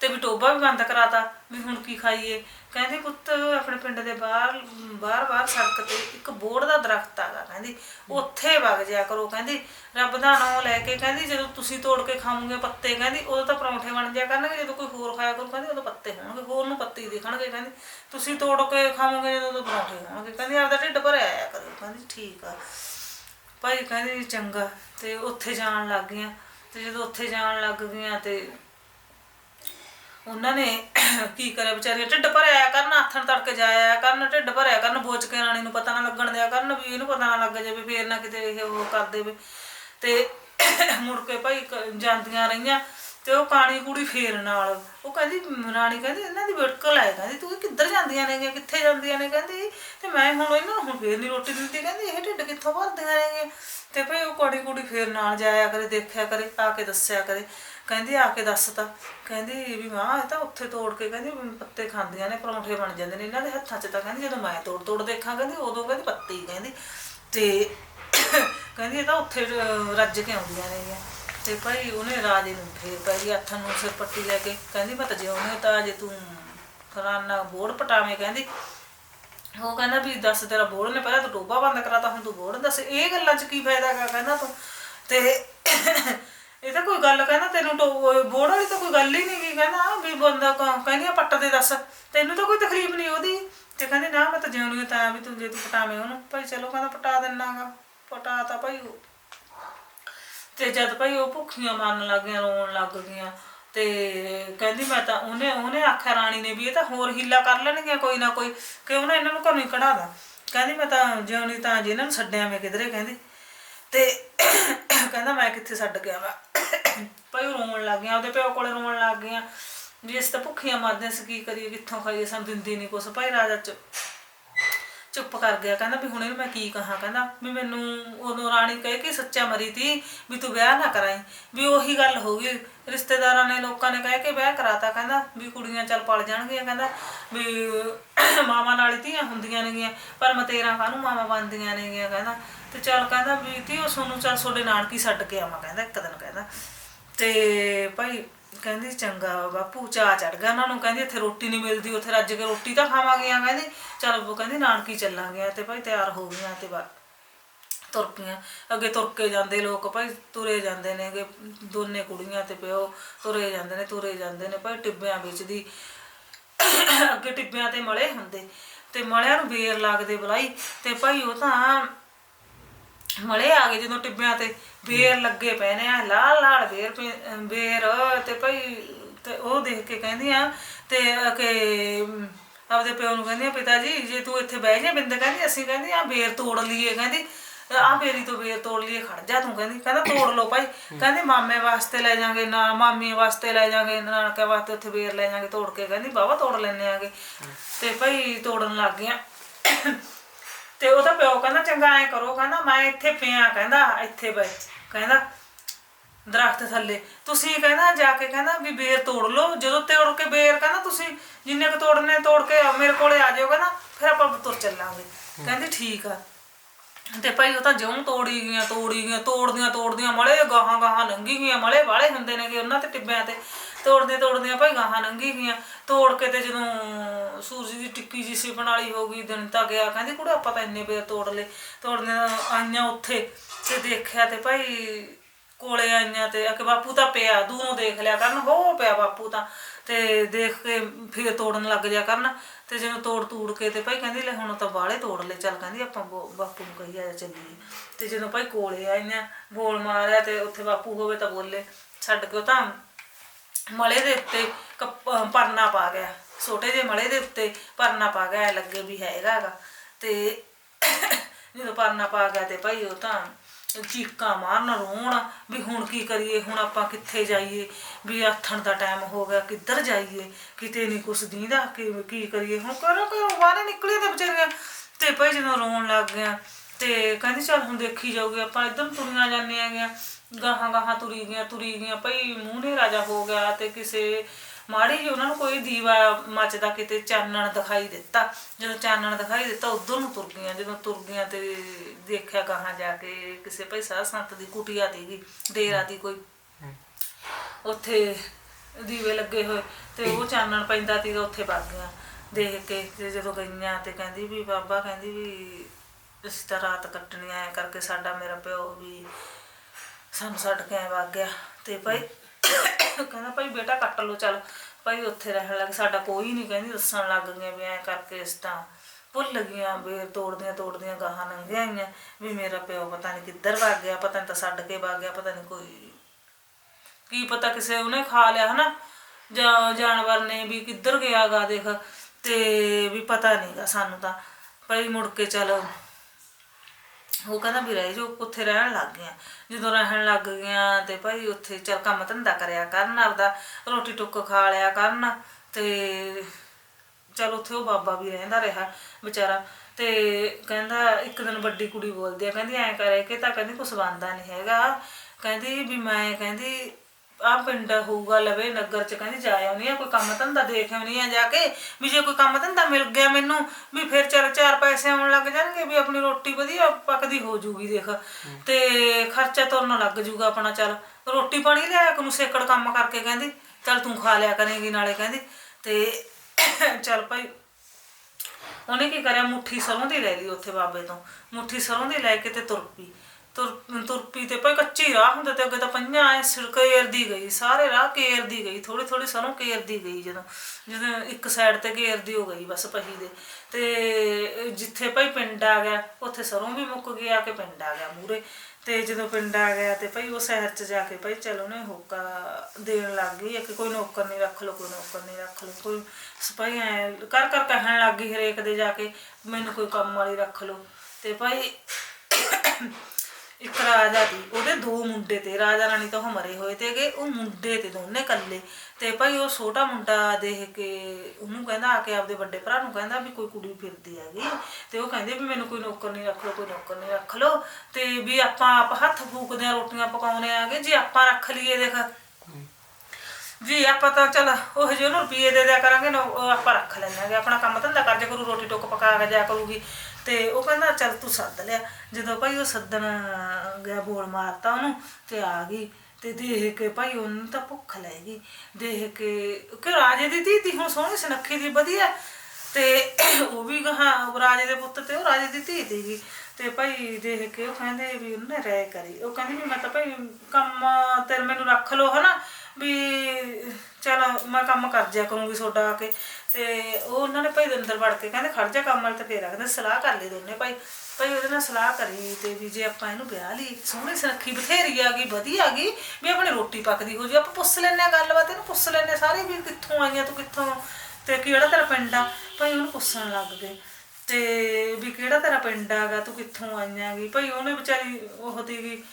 Speaker 1: ਤੇ ਵੀ ਟੋਬਾ ਵੀ ਬੰਦ ਕਰਾਤਾ ਵੀ ਹੁਣ ਕੀ ਖਾਈਏ। ਕਹਿੰਦੀ ਪੁੱਤ ਆਪਣੇ ਪਿੰਡ ਦੇ ਬਾਹਰ ਬਾਹਰ ਬਾਹਰ ਸੜਕ ਤੇ ਇੱਕ ਬੋੜ ਦਾ ਦਰਖਤ ਆਗਾ ਕਹਿੰਦੀ, ਉੱਥੇ ਵਗ ਜਾ ਕਰੋ ਕਹਿੰਦੀ। ਰੱਬ ਦਾ ਨਾਮ ਲੈ ਕੇ ਕਹਿੰਦੀ ਜਦੋਂ ਤੁਸੀਂ ਤੋੜ ਕੇ ਖਾਵੋਗੇ ਪੱਤੇ ਕਹਿੰਦੀ, ਉਦੋਂ ਤਾਂ ਪਰੌਂਠੇ ਬਣ ਜਾ ਕਰਨਗੇ, ਜਦੋਂ ਕੋਈ ਹੋਰ ਖਾਇਆ ਕਰੂ ਕਹਿੰਦੀ ਉਦੋਂ ਪੱਤੇ ਹੋਣਗੇ, ਹੋਰ ਨੂੰ ਪੱਤੇ ਦਿਖਣਗੇ ਕਹਿੰਦੀ। ਤੁਸੀਂ ਤੋੜ ਕੇ ਖਾਓਗੇ ਜਦੋਂ ਉਦੋਂ ਪਰੌਂਠੇ ਹੋਣਗੇ ਕਹਿੰਦੀ, ਆਪਦਾ ਢਿੱਡ ਭਰਿਆ ਆਇਆ ਕਰੋ ਕਹਿੰਦੀ, ਠੀਕ ਆ। ਭਾਈ ਕਹਿੰਦੀ ਚੰਗਾ, ਤੇ ਉੱਥੇ ਜਾਣ ਲੱਗ ਗਈਆਂ, ਤੇ ਜਦੋਂ ਉੱਥੇ ਜਾਣ ਲੱਗ ਗਈਆਂ ਤੇ ਉਹਨਾਂ ਨੇ ਕੀ ਕਰਿਆ ਵਿਚਾਰੀਆਂ ਢਿੱਡ ਭਰਿਆ ਕਰਨ, ਆਥਣ ਤੜਕੇ ਜਾਇਆ ਕਰਨ, ਢਿੱਡ ਭਰਿਆ ਕਰਨ ਬੋਚ ਕੇ ਰਾਣੀ ਨੂੰ ਪਤਾ ਨਾ ਲੱਗਣ ਦਿਆ ਕਰਨ, ਵੀ ਇਹਨੂੰ ਪਤਾ ਨਾ ਲੱਗ ਜਾਵੇ ਫੇਰ ਨਾ ਕਿਤੇ ਇਹ ਉਹ ਕਰ ਦੇਵੇ। ਤੇ ਮੁੜ ਕੇ ਭਾਈ ਜਾਂਦੀਆਂ ਰਹੀਆਂ ਤੇ ਉਹ ਕਾਣੀ ਕੁੜੀ ਫੇਰ ਨਾਲ, ਉਹ ਕਹਿੰਦੀ, ਰਾਣੀ ਕਹਿੰਦੀ, ਇਹਨਾਂ ਦੀ ਵਿੜਕਲ ਹੈ ਕਹਿੰਦੀ, ਤੂੰ ਕਿੱਧਰ ਜਾਂਦੀਆਂ ਨੇਗੀਆਂ, ਕਿੱਥੇ ਜਾਂਦੀਆਂ ਨੇ ਕਹਿੰਦੀ? ਤੇ ਮੈਂ ਹੁਣ ਇਹਨਾਂ ਨੂੰ ਹੁਣ ਫੇਰ ਨਹੀਂ ਰੋਟੀ ਦਿੰਦੀ, ਕਹਿੰਦੀ, ਇਹ ਢਿੱਡ ਕਿੱਥੋਂ ਭਰਦੀਆਂ ਨੇਗੀਆਂ? ਤੇ ਭਈ ਉਹ ਕਾਣੀ ਕੁੜੀ ਫੇਰ ਨਾਲ ਜਾਇਆ ਕਰੇ, ਦੇਖਿਆ ਕਰੇ, ਆ ਕੇ ਦੱਸਿਆ ਕਰੇ। ਕਹਿੰਦੀ ਆ ਕੇ ਦੱਸਤਾ ਕਹਿੰਦੀ ਵੀ ਮਾਂ ਇਹ ਤਾਂ ਉੱਥੇ ਤੋੜ ਕੇ ਕਹਿੰਦੀ ਪੱਤੇ ਖਾਂਦੀਆਂ ਨੇ, ਪਰੌਂਠੇ ਬਣ ਜਾਂਦੇ ਨੇ, ਇਹਨਾਂ ਦੇ ਹੱਥਾਂ 'ਚ ਤਾਂ ਕਹਿੰਦੀ ਜਦੋਂ ਮੈਂ ਤੋੜ ਤੋੜ ਦੇਖਾਂ, ਕਹਿੰਦੀ ਉਦੋਂ ਕਹਿੰਦੀ ਪੱਤੇ ਹੀ ਕਹਿੰਦੀ, ਤੇ ਕਹਿੰਦੀ ਇਹ ਤਾਂ ਉੱਥੇ ਰੱਜ ਕੇ ਆਉਂਦੀਆਂ ਨੇ ਤੇ ਭਾਈ ਉਹਨੇ ਰਾਜੇ ਨੂੰ ਫੇਰ ਪੈ ਹੱਥਾਂ ਨੂੰ ਸਿਰ ਪੱਟੀ ਲੈ ਕੇ ਕਹਿੰਦੀ ਮੈਂ ਤਾਂ ਉਹਨੇ ਤਾਂ ਜੇ ਤੂੰ ਖਰਾਨਾ ਬੋੜ ਪਟਾਵੇਂ, ਕਹਿੰਦੀ। ਉਹ ਕਹਿੰਦਾ ਵੀ ਦੱਸ ਤੇਰਾ ਬੋੜ ਨੇ ਪਹਿਲਾਂ ਤੂੰ ਟੋਬਾ ਬੰਦ ਕਰਾਤਾ, ਹੁਣ ਤੂੰ ਬੋੜ ਦੱਸ, ਇਹ ਗੱਲਾਂ 'ਚ ਕੀ ਫਾਇਦਾ ਹੈਗਾ ਕਹਿੰਦਾ ਤੂੰ। ਤੇ ਇਹ ਤਾਂ ਕੋਈ ਗੱਲ ਕਹਿੰਦਾ ਤੈਨੂੰ ਟੋ- ਬੋੜ ਵਾਲੀ ਤਾਂ ਕੋਈ ਗੱਲ ਹੀ ਨਹੀਂ ਕੀ ਕਹਿੰਦਾ, ਵੀ ਬੰਦਾ ਕਹਿੰਦੀ ਆ ਪੱਟ ਦੇ ਦੱਸ। ਤੈਨੂੰ ਤਾਂ ਕੋਈ ਤਕਲੀਫ ਨਹੀਂ ਉਹਦੀ। ਤੇ ਕਹਿੰਦੀ, ਨਾ, ਮੈਂ ਤਾਂ ਜਿਉਣੀ ਤਾਂ ਵੀ ਤੂੰ ਜੇ ਤੂੰ ਪਟਾਵੇਂ ਉਹਨੂੰ। ਭਾਈ ਚਲੋ ਕਹਿੰਦਾ, ਪਟਾ ਦਿੰਨਾਗਾ। ਪਟਾ ਤਾਂ ਭਾਈ ਤੇ ਜਦ ਭਾਈ ਉਹ ਭੁੱਖੀਆਂ ਮਰਨ ਲੱਗ ਗਈਆਂ, ਰੋਣ ਲੱਗ ਗਈਆਂ, ਤੇ ਕਹਿੰਦੀ, ਮੈਂ ਤਾਂ ਉਹਨੇ ਉਹਨੇ ਆਖਿਆ ਰਾਣੀ ਨੇ ਵੀ ਇਹ ਤਾਂ ਹੋਰ ਹੀਲਾ ਕਰ ਲੈਣਗੀਆਂ ਕੋਈ ਨਾ ਕੋਈ, ਕਿ ਉਹਨੇ ਇਹਨਾਂ ਨੂੰ ਘਰੋਂ ਹੀ ਕਢਾ ਦਾ। ਕਹਿੰਦੀ, ਮੈਂ ਤਾਂ ਜਿਉਣੀ ਤਾਂ ਜੇ ਇਹਨਾਂ ਨੂੰ ਛੱਡਿਆ ਮੈਂ ਕਿਧਰੇ? ਕਹਿੰਦੀ ਤੇ ਕਹਿੰਦਾ ਮੈਂ ਕਿੱਥੇ ਛੱਡ ਗਿਆ ਵਾ ਭਾਈ ਉਹ ਰੋਣ ਲੱਗ ਗਿਆ ਉਹਦੇ ਪਿਓ ਕੋਲੇ ਰੋਣ ਲੱਗ ਗਈਆਂ। ਵੀ ਅਸੀਂ ਤਾਂ ਭੁੱਖੀਆਂ ਮਰਦੇ ਸੀ ਕੀ ਕਰੀਏ, ਕਿੱਥੋਂ ਖਾਈਏ, ਸਾਨੂੰ ਦਿੰਦੀ ਨਹੀਂ ਕੁਛ। ਭਾਈ ਰਾਜਾ ਚ ਚੁੱਪ ਕਰ ਗਿਆ, ਕਹਿੰਦਾ ਵੀ ਹੁਣ ਇਹਨੂੰ ਮੈਂ ਕੀ ਕਹਾਂ, ਕਹਿੰਦਾ ਵੀ ਮੈਨੂੰ ਉਦੋਂ ਰਾਣੀ ਕਹਿ ਕੇ ਸੱਚਾ ਮਰੀ ਤੀ ਵੀ ਤੂੰ ਵਿਆਹ ਨਾ ਕਰਾਈ। ਵੀ ਉਹੀ ਗੱਲ ਹੋ ਗਈ, ਰਿਸ਼ਤੇਦਾਰਾਂ ਨੇ ਲੋਕਾਂ ਨੇ ਕਹਿ ਕੇ ਵਿਆਹ ਕਰਾਤਾ, ਕਹਿੰਦਾ ਵੀ ਕੁੜੀਆਂ ਚੱਲ ਪਲ ਜਾਣਗੀਆਂ, ਕਹਿੰਦਾ ਵੀ (coughs) ਮਾਮਾ ਨਾਲ ਹੀ ਧੀਆਂ ਹੁੰਦੀਆਂ ਨੇਗੀਆਂ, ਪਰ ਮਤੇਰਾ ਕਾਹਨੂੰ ਮਾਮਾ ਬਣਦੀਆਂ ਨੇਗੀਆਂ, ਕਹਿੰਦਾ। ਤੇ ਚੱਲ ਕਹਿੰਦਾ ਵੀ ਤੀ ਉਹ ਸੋਨੂੰ ਚੱਲ ਤੁਹਾਡੇ ਨਾਨਕੀ ਛੱਡ ਕੇ ਆਵਾਂ, ਕਹਿੰਦਾ ਇੱਕ ਦਿਨ, ਕਹਿੰਦਾ। ਤੇ ਭਾਈ ਕਹਿੰਦੀ ਚੰਗਾ ਬਾਪੂ ਚਾਹ ਚੜ ਗਿਆ ਉਹਨਾਂ ਨੂੰ, ਕਹਿੰਦੀ ਇੱਥੇ ਰੋਟੀ ਨਹੀਂ ਮਿਲਦੀ, ਉੱਥੇ ਰੱਜ ਕੇ ਰੋਟੀ ਤਾਂ ਖਾਵਾਂਗੀਆਂ ਕਹਿੰਦੀ ਚਲ ਉਹ ਕਹਿੰਦੀ ਨਾਨਕੀ ਚੱਲਾਂਗੇ ਤੇ ਭਾਈ ਤਿਆਰ ਹੋ ਗਈਆਂ ਤੇ ਬਾ ਤੁਰ ਪਈਆਂ। ਅੱਗੇ ਤੁਰ ਕੇ ਜਾਂਦੇ ਲੋਕ ਭਾਈ, ਤੁਰੇ ਜਾਂਦੇ ਨੇਗੇ, ਦੋਨੇ ਕੁੜੀਆਂ ਤੇ ਪਿਓ, ਤੁਰੇ ਜਾਂਦੇ ਨੇ, ਤੁਰੇ ਜਾਂਦੇ ਨੇ, ਭਾਈ ਟਿੱਬਿਆਂ ਵਿੱਚ ਦੀ, ਅੱਗੇ ਟਿੱਬਿਆਂ ਤੇ ਮਲੇ ਹੁੰਦੇ, ਤੇ ਮਲਿਆਂ ਨੂੰ ਬੇਰ ਲੱਗਦੇ ਬਲਾਈ, ਤੇ ਭਾਈ ਉਹ ਤਾਂ ਮਲੇ ਆ ਗਏ ਜਦੋਂ ਟਿੱਬਿਆਂ ਤੇ, ਬੇਰ ਲੱਗੇ ਪਏ ਨੇ ਆ ਲਾਲ ਲਾਲ ਬੇਰ ਪਏ- ਅਹ ਬੇਰ ਤੇ ਭਾਈ ਤੇ ਉਹ ਦੇਖ ਕੇ ਕਹਿੰਦੀਆਂ ਤੇ, ਅਹ ਕਿ ਆਪਦੇ ਪਿਓ ਨੂੰ ਕਹਿੰਦੀਆਂ ਪਿਤਾ ਜੀ, ਜੇ ਤੂੰ ਇੱਥੇ ਬਹਿ ਜਾ ਬਿੰਦ, ਕਹਿੰਦੀ, ਅਸੀਂ ਕਹਿੰਦੀ ਆ ਬੇਰ ਤੋੜ ਲਈਏ, ਕਹਿੰਦੀ ਆ ਬੇਰੀ ਤੋਂ ਬੇਰ ਤੋੜ ਲਈਏ, ਖੜ ਜਾ ਤੂੰ, ਕਹਿੰਦੀ, ਕਹਿੰਦਾ, ਤੋੜ ਲਓ ਭਾਈ, ਕਹਿੰਦੀ, ਮਾਮੇ ਵਾਸਤੇ ਲੈ ਜਾਾਂਗੇ, ਨਾ, ਮਾਮੀ ਵਾਸਤੇ ਲੈ ਜਾਾਂਗੇ ਨਾਨਕੇ ਵਾਸਤੇ ਉੱਥੇ ਬੇਰ ਲੈ ਜਾਾਂਗੇ ਤੋੜ ਕੇ, ਕਹਿੰਦੀ ਬਾਬਾ ਤੋੜ ਲੈਣੇ ਆਗੇ, ਤੇ ਭਾਈ ਤੋੜਨ ਲੱਗ ਗਿਆ ਤੇ ਉਹਦਾ ਪਿਓ ਕਹਿੰਦਾ ਚੰਗਾ ਐ ਕਰੋ ਕਹਿੰਦਾ ਮੈਂ ਇੱਥੇ ਪਿਆ ਕਹਿੰਦਾ ਇੱਥੇ ਬੈ ਕਹਿੰਦਾ ਦਰਖਤ ਥੱਲੇ। ਤੁਸੀਂ ਕਹਿੰਦਾ ਜਾ ਕੇ ਕਹਿੰਦਾ ਵੀ ਬੇਰ ਤੋੜ ਲਓ ਜਦੋਂ ਤੋੜ ਕੇ ਬੇਰ ਕਹਿੰਦਾ ਤੁਸੀਂ ਜਿੰਨੇ ਕੁ ਤੋੜਨੇ ਤੋੜ ਕੇ ਮੇਰੇ ਕੋਲੇ ਆ ਜਾਓ ਕਹਿੰਦਾ ਫਿਰ ਆਪਾਂ ਤੁਰ ਚੱਲਾਂਗੇ। ਕਹਿੰਦੀ ਠੀਕ ਆ। ਤੇ ਭਾਈ ਉਹ ਤਾਂ ਜਿਉਂ ਤੋੜੀ ਗਈਆਂ ਤੋੜੀ ਗਈਆਂ ਤੋੜਦੀਆਂ ਤੋੜਦੀਆਂ ਮਲੇ ਗਾਹਾਂ ਗਾਹਾਂ ਲੰਗੀ ਗਈਆਂ ਮਲੇ ਵਾਲੇ ਹੁੰਦੇ ਨੇਗੇ ਉਹਨਾਂ ਤੇ ਟਿੱਬਿਆਂ ਤੇ। ਤੋੜਦੇ ਤੋੜਦੀਆਂ ਭਾਈ ਗਾਹਾਂ ਲੰਘੀ ਗਈਆਂ। ਤੋੜ ਕੇ ਤੇ ਜਦੋਂ ਸੂਰਜ ਦੀ ਟਿੱਕੀ ਜੀ ਸਿਪਣ ਵਾਲੀ ਹੋ ਗਈ, ਦਿਨ ਤਾਂ ਗਿਆ। ਕਹਿੰਦੀ, ਕੁੜੇ, ਆਪਾਂ ਤਾਂ ਇੰਨੇ ਬੇਰ ਤੋੜ ਲਏ। ਤੋੜਦੀਆਂ ਆਈਆਂ ਉੱਥੇ ਤੇ ਦੇਖਿਆ ਤੇ ਭਾਈ ਕੋਲੇ ਆਈਆਂ ਤੇ ਆ ਬਾਪੂ ਤਾਂ ਪਿਆ, ਦੂਰੋਂ ਦੇਖ ਲਿਆ ਕਰਨ, ਹੋ ਪਿਆ ਬਾਪੂ ਤਾਂ। ਤੇ ਦੇਖ ਕੇ ਫਿਰ ਤੋੜਨ ਲੱਗ ਜਾ ਕਰਨ। ਤੇ ਜਦੋਂ ਤੋੜ ਤੂੜ ਕੇ ਤੇ ਭਾਈ ਕਹਿੰਦੀ, ਲੈ, ਹੁਣ ਤਾਂ ਬਾਹਲੇ ਤੋੜ ਲੈ ਚੱਲ ਕਹਿੰਦੀ, ਆਪਾਂ ਬਾਪੂ ਨੂੰ ਕਹੀ ਆ ਚੱਲੀਏ। ਤੇ ਜਦੋਂ ਭਾਈ ਕੋਲੇ ਆਈਆਂ, ਬੋਲ ਮਾਰਿਆ ਤੇ ਉੱਥੇ ਬਾਪੂ ਹੋਵੇ ਤਾਂ ਬੋਲੇ, ਛੱਡ ਕੇ ਉਹ ਤਾਂ ਮਲੇ ਦੇ ਉੱਤੇ ਕੱਪ- ਅਹ, ਪਰਨਾ ਪਾ ਗਿਆ। ਛੋਟੇ ਜਿਹੇ ਮਲੇ ਦੇ ਉੱਤੇ ਪਰਨਾ ਪਾ ਗਿਆ, ਐਂ ਲੱਗੇ ਵੀ ਹੈਗਾ ਗਾ। ਤੇ ਜਦੋਂ ਪਰਨਾ ਪਾ ਗਿਆ ਤੇ ਭਾਈ ਉਹ ਤਾਂ ਚੀਕਾਂ ਮਾਰਨ, ਰੋਣ ਵੀ ਹੁਣ ਕੀ ਕਰੀਏ, ਹੁਣ ਆਪਾਂ ਕਿੱਥੇ ਜਾਈਏ? ਵੀ ਆਥਣ ਦਾ ਟਾਈਮ ਹੋ ਗਿਆ, ਕਿੱਧਰ ਜਾਈਏ? ਕਿਤੇ ਨਹੀਂ ਕੁਛ ਦੀਂਦਾ, ਕਿ, ਕੀ ਕਰੀਏ? ਹੁਣ ਕਰੋ ਕਰੋ ਬਾਹਰ ਨਿਕਲੇ ਤੇ ਵਿਚਾਰੀਆਂ। ਤੇ ਭਾਈ ਜਦੋਂ ਰੋਣ ਲੱਗ ਗਿਆ ਤੇ ਕਹਿੰਦੀ ਚੱਲ ਹੁਣ ਦੇਖੀ ਜਾਊਗੀ ਆਪਾਂ ਨੂੰ ਤੁਰੀਆਂ ਜਾਂਦੇ ਆਂਗੀਆਂ ਗਾਹਾਂ ਗਾਹਾਂ ਤੁਰੀ ਗਈਆਂ ਤੁਰੀ ਗਈਆਂ ਭਈ ਮੂੰਹ ਨੇ ਰਾਜਾ ਹੋ ਗਿਆ ਤੇ ਕਿਸੇ ਮਾੜੀ ਜਿਹੀ ਉਹਨਾਂ ਨੂੰ ਕੋਈ ਦੀਵਾ ਮੱਚਦਾ ਕਿਤੇ ਚਾਨਣ ਦਿਖਾਈ ਦਿੱਤਾ। ਜਦੋਂ ਚਾਨਣ ਦਿਖਾਈ ਦਿੱਤਾ ਉਧਰ ਨੂੰ ਤੁਰ ਗਈਆਂ ਜਦੋਂ ਤੁਰ ਗਈਆਂ ਤੇ ਦੇਖਿਆ ਗਾਹਾਂ ਜਾ ਕੇ ਕਿਸੇ ਭਾਈ ਸਾਧ ਸੰਤ ਦੀ ਕੁਟੀਆ ਦੀਗੀ ਡੇਰਾ ਦੀ ਕੋਈ। ਉੱਥੇ ਦੀਵੇ ਲੱਗੇ ਹੋਏ ਤੇ ਉਹ ਚਾਨਣ ਪੈਂਦਾ ਸੀਗਾ ਉੱਥੇ ਵਗ ਗਿਆ ਦੇਖ ਕੇ ਤੇ ਜਦੋਂ ਗਈਆਂ ਤੇ ਕਹਿੰਦੀ ਵੀ ਬਾਬਾ ਕਹਿੰਦੀ ਵੀ ਅਸੀਂ ਤਾਂ ਰਾਤ ਕੱਟਣੀ ਆਇਆ ਕਰਕੇ ਸਾਡਾ ਮੇਰਾ ਪਿਓ ਵੀ ਸਾਨੂੰ ਛੱਡ ਕੇ ਐ ਵਗ ਗਿਆ। ਤੇ ਭਾਈ ਕਹਿੰਦਾ, ਭਾਈ ਬੇਟਾ ਕੱਟ ਲੋ ਚੱਲ। ਭਾਈ ਉੱਥੇ ਰਹਿਣ ਲੱਗ, ਸਾਡਾ ਕੋਈ ਨਹੀਂ ਕਹਿੰਦੀ, ਦੱਸਣ ਲੱਗ ਗਈਆਂ ਵੀ ਐ ਕਰਕੇ ਇਸ ਤਾਂ ਭੁੱਲ ਗਈਆਂ, ਵੀ ਤੋੜਦੀਆਂ ਤੋੜਦੀਆਂ ਗਾਹਾਂ ਲੰਘੀਆਂ ਆਈਆਂ, ਵੀ ਮੇਰਾ ਪਿਓ ਪਤਾ ਨਹੀਂ ਕਿੱਧਰ ਵਗ ਗਿਆ, ਪਤਾ ਨਹੀਂ ਤਾਂ ਛੱਡ ਕੇ ਵਗ ਗਿਆ, ਪਤਾ ਨਹੀਂ ਕੋਈ ਕੀ ਪਤਾ ਕਿਸੇ ਉਹਨੇ ਖਾ ਲਿਆ, ਹਨਾ? ਜਾਂ ਜਾਨਵਰ ਨੇ ਵੀ ਕਿੱਧਰ ਗਿਆ ਗਾ, ਦੇਖ। ਤੇ ਵੀ ਪਤਾ ਨਹੀਂਗਾ ਸਾਨੂੰ ਤਾਂ। ਭਾਈ ਮੁੜ ਕੇ ਚੱਲ ਉਹ ਕਹਿੰਦਾ ਵੀ ਰਹਿ ਜੋ ਉੱਥੇ ਰਹਿਣ ਲੱਗ ਗਿਆ ਜਦੋਂ ਰਹਿਣ ਲੱਗ ਗਿਆ ਤੇ ਭਾਈ ਉੱਥੇ ਚੱਲ ਕੰਮ ਧੰਦਾ ਕਰਿਆ ਕਰਨ, ਆਪਦਾ ਰੋਟੀ ਟੁੱਕ ਖਾ ਲਿਆ ਕਰਨ ਤੇ ਚਲ ਉੱਥੇ ਉਹ ਬਾਬਾ ਵੀ ਰਹਿੰਦਾ ਰਿਹਾ ਵਿਚਾਰਾ। ਤੇ ਕਹਿੰਦਾ ਇੱਕ ਦਿਨ ਵੱਡੀ ਕੁੜੀ ਬੋਲਦੀ ਆ, ਕਹਿੰਦੀ ਐਂ ਕਰੇ ਕਿ ਤਾਂ ਕਹਿੰਦੀ ਕੁਛ ਬੰਦਾ ਨਹੀਂ ਹੈਗਾ। ਕਹਿੰਦੀ ਵੀ ਮੈਂ ਕਹਿੰਦੀ ਆ ਪਿੰਡ ਹੋਊਗਾ ਲਵੇ ਨਗਰ ਚ, ਕਹਿੰਦੀ ਜਾ ਆਉਣੀ ਆ, ਕੋਈ ਕੰਮ ਧੰਦਾ ਦੇਖ ਆਉਣੀ ਆ ਜਾ ਕੇ, ਵੀ ਜੇ ਕੋਈ ਕੰਮ ਧੰਦਾ ਮਿਲ ਗਿਆ ਮੈਨੂੰ, ਵੀ ਫਿਰ ਚੱਲ ਪੈਸੇ ਆਉਣ ਲੱਗ ਜਾਣਗੇ ਵੀ ਆਪਣੀ ਰੋਟੀ ਵਧੀਆ ਪੱਕਦੀ ਹੋ ਜੂਗੀ, ਦੇਖ। ਤੇ ਖਰਚਾ ਤੁਰਨ ਲੱਗ ਜੂਗਾ ਆਪਣਾ, ਚੱਲ। ਰੋਟੀ ਪਾਣੀ ਲਿਆ ਕਨੂੰ ਸੇਕੜ ਕੰਮ ਕਰਕੇ ਕਹਿੰਦੀ, ਚੱਲ ਤੂੰ ਖਾ ਲਿਆ ਕਰੇਂਗੀ ਨਾਲੇ ਕਹਿੰਦੀ। ਤੇ ਚੱਲ ਭਾਈ, ਉਹਨੇ ਕੀ ਕਰਿਆ? ਮੁੱਠੀ ਸਰੋਂ ਦੀ ਲੈ ਲਈ ਉੱਥੇ ਬਾਬੇ ਤੋਂ। ਮੁੱਠੀ ਸਰੋਂ ਦੀ ਲੈ ਕੇ ਤੇ ਤੁਰ ਪਈ। ਤੁਰ ਤੁਰਪੀ ਤੇ ਭਾਈ ਕੱਚੀ ਰਾਹ ਹੁੰਦੇ ਤੇ ਅੱਗੇ ਤਾਂ ਪੰਜਾਂ ਐ ਸਿਰਕ ਗਈ, ਸਾਰੇ ਰਾਹ ਕੇਰਦੀ ਗਈ ਥੋੜੀ ਥੋੜੀ ਸਰੋਂ ਕੇਰਦੀ ਗਈ ਜਦੋਂ। ਜਦੋਂ ਇੱਕ ਸਾਈਡ ਤੇ ਘੇਰਦੀ ਹੋ ਗਈ ਬਸ ਪਹੀ ਦੇ। ਤੇ ਜਿੱਥੇ ਭਾਈ ਪਿੰਡ ਆ ਗਿਆ, ਉੱਥੇ ਸਰੋਂ ਵੀ ਮੁੱਕ ਗਿਆ ਕਿ ਪਿੰਡ ਆ ਗਿਆ ਮੂਰੇ ਤੇ ਜਦੋਂ ਪਿੰਡ ਆ ਗਿਆ ਤੇ ਭਾਈ ਉਹ ਸ਼ਹਿਰ ਚ ਜਾ ਕੇ ਭਾਈ ਚਲ ਉਹਨੇ ਹੋਕਾ ਦੇਣ ਲੱਗ ਗਈ ਕਿ ਕੋਈ ਨੌਕਰ ਨਹੀਂ ਰੱਖ ਲਓ, ਕੋਈ ਨੌਕਰ ਨਹੀਂ ਰੱਖ ਲਓ, ਕੋਈ ਸਿਪਾਹੀ ਐ ਕਰ ਕਰ ਕਹਿਣ ਲੱਗ ਗਈ ਹਰੇਕ ਦੇ ਜਾ ਕੇ, ਮੈਨੂੰ ਕੋਈ ਕੰਮ ਵਾਲੀ ਰੱਖ ਲਓ। ਤੇ ਭਾਈ ਇੱਕ ਰਾਜਾ ਸੀ, ਉਹਦੇ ਦੋ ਮੁੰਡੇ ਤੇ, ਰਾਜਾ ਰਾਣੀ ਤਾਂ ਉਹ ਮਰੇ ਹੋਏ ਤੇਗੇ ਉਹ ਮੁੰਡੇ ਤੇ ਦੋਨੇ ਇਕੱਲੇ। ਤੇ ਭਾਈ ਉਹ ਛੋਟਾ ਮੁੰਡਾ ਦੇਖ ਕੇ ਉਹਨੂੰ ਕਹਿੰਦਾ, ਆ ਕੇ ਆਪਦੇ ਵੱਡੇ ਭਰਾ ਨੂੰ ਕਹਿੰਦਾ ਵੀ ਕੋਈ ਕੁੜੀ ਫਿਰਦੀ ਹੈਗੀ। ਤੇ ਉਹ ਕਹਿੰਦੇ ਵੀ ਮੈਨੂੰ ਕੋਈ ਨੌਕਰ ਨਹੀਂ ਰੱਖ ਲਓ, ਕੋਈ ਨੌਕਰ ਨਹੀਂ ਰੱਖ ਲਓ। ਤੇ ਵੀ ਆਪਾਂ ਆਪ ਹੱਥ ਫੂਕਦੇ ਆ ਰੋਟੀਆਂ ਪਕਾਉਣੇ ਆਗੇ ਜੇ ਆਪਾਂ ਰੱਖ ਲਈਏ ਦੇਖ। ਵੀ ਆਪਾਂ ਤਾਂ ਚਲ ਉਹ ਜਿਹੇ ਨੂੰ ਰੁਪਏ ਦੇ ਦਿਆ ਕਰਾਂਗੇ, ਨਾ ਉਹ ਆਪਾਂ ਰੱਖ ਲੈਣਾਗੇ ਆਪਣਾ ਕੰਮ ਧੰਦਾ ਕਰ, ਜਾ ਕਰੂ ਰੋਟੀ ਟੁੱਕ ਪਕਾ ਕੇ ਜਾ ਕਰੂਗੀ। ਤੇ ਉਹ ਕਹਿੰਦਾ, ਚੱਲ ਤੂੰ ਸੱਦ ਲਿਆ। ਜਦੋਂ ਭਾਈ ਉਹ ਸੱਦਣ ਗਿਆ, ਬੋਲ ਮਾਰਤਾ ਉਹਨੂੰ ਤੇ ਆ ਗਈ ਤੇ ਦੇਖ ਕੇ ਭਾਈ ਉਹਨੂੰ ਤਾਂ ਭੁੱਖ ਲੈ ਗਈ। ਦੇਖ ਕੇ, ਕਿ ਰਾਜੇ ਦੀ ਧੀ ਤੀ, ਹੁਣ ਸੋਹਣੀ ਸੁਨੱਖੀ ਦੀ ਵਧੀਆ। ਤੇ ਉਹ ਵੀ ਗਾਹਾਂ ਰਾਜੇ ਦੇ ਪੁੱਤ ਤੇ ਉਹ ਰਾਜੇ ਦੀ ਧੀ ਸੀਗੀ। ਤੇ ਭਾਈ ਦੇਖ ਕੇ ਉਹ ਕਹਿੰਦੇ ਵੀ ਉਹਨੇ ਰਹਿ ਕਰੀ। ਉਹ ਕਹਿੰਦੀ ਵੀ ਮੈਂ ਤਾਂ ਭਾਈ ਕੰਮ ਤੇ ਮੈਨੂੰ ਰੱਖ ਲਓ ਹਨਾ। ਵੀ ਚਲ ਮੈਂ ਕੰਮ ਕਰ ਜਿਆ ਕਰੂੰਗੀ ਤੁਹਾਡਾ ਆ ਕੇ। ਤੇ ਉਹ ਉਹਨਾਂ ਨੇ ਭਾਈ ਦੇ ਅੰਦਰ ਵੜ ਕੇ ਕਹਿੰਦੇ ਖੜ ਜਾ ਕੰਮ ਵਾਲ ਤੇ ਫੇਰ ਆ ਕਹਿੰਦੇ ਸਲਾਹ ਕਰ ਲਈ ਦੋਨੇ ਭਾਈ। ਭਾਈ ਉਹਦੇ ਨਾਲ ਸਲਾਹ ਕਰੀ ਤੇ ਵੀ ਜੇ ਆਪਾਂ ਇਹਨੂੰ ਵਿਆਹ ਲਈ, ਸੋਹਣੀ ਸੁਨੱਖੀ ਬਥੇਰੀ ਆ ਗਈ, ਵਧੀਆ ਆ ਗਈ, ਵੀ ਆਪਣੀ ਰੋਟੀ ਪੱਕਦੀ ਹੋ ਜੀ, ਆਪਾਂ ਪੁੱਛ ਲੈਣੇ ਆ ਗੱਲਬਾਤ, ਇਹਨੂੰ ਪੁੱਛ ਲੈਣੇ ਆ ਸਾਰੇ ਵੀ ਕਿੱਥੋਂ ਆਈਆਂ, ਤੂੰ ਕਿੱਥੋਂ, ਤੇ ਕਿਹੜਾ ਤੇਰਾ ਪਿੰਡ ਆ? ਭਾਈ ਉਹਨੂੰ ਪੁੱਛਣ ਲੱਗ ਗਏ। ਤੇ ਵੀ ਕਿਹੜਾ ਤੇਰਾ ਪਿੰਡ ਆਗਾ ਤੂੰ ਕਿੱਥੋਂ ਆਈਆਂ ਗੀ? ਭਾਈ ਉਹਨੇ ਵਿਚਾਰੀ ਉਹ ਤੀਗੀ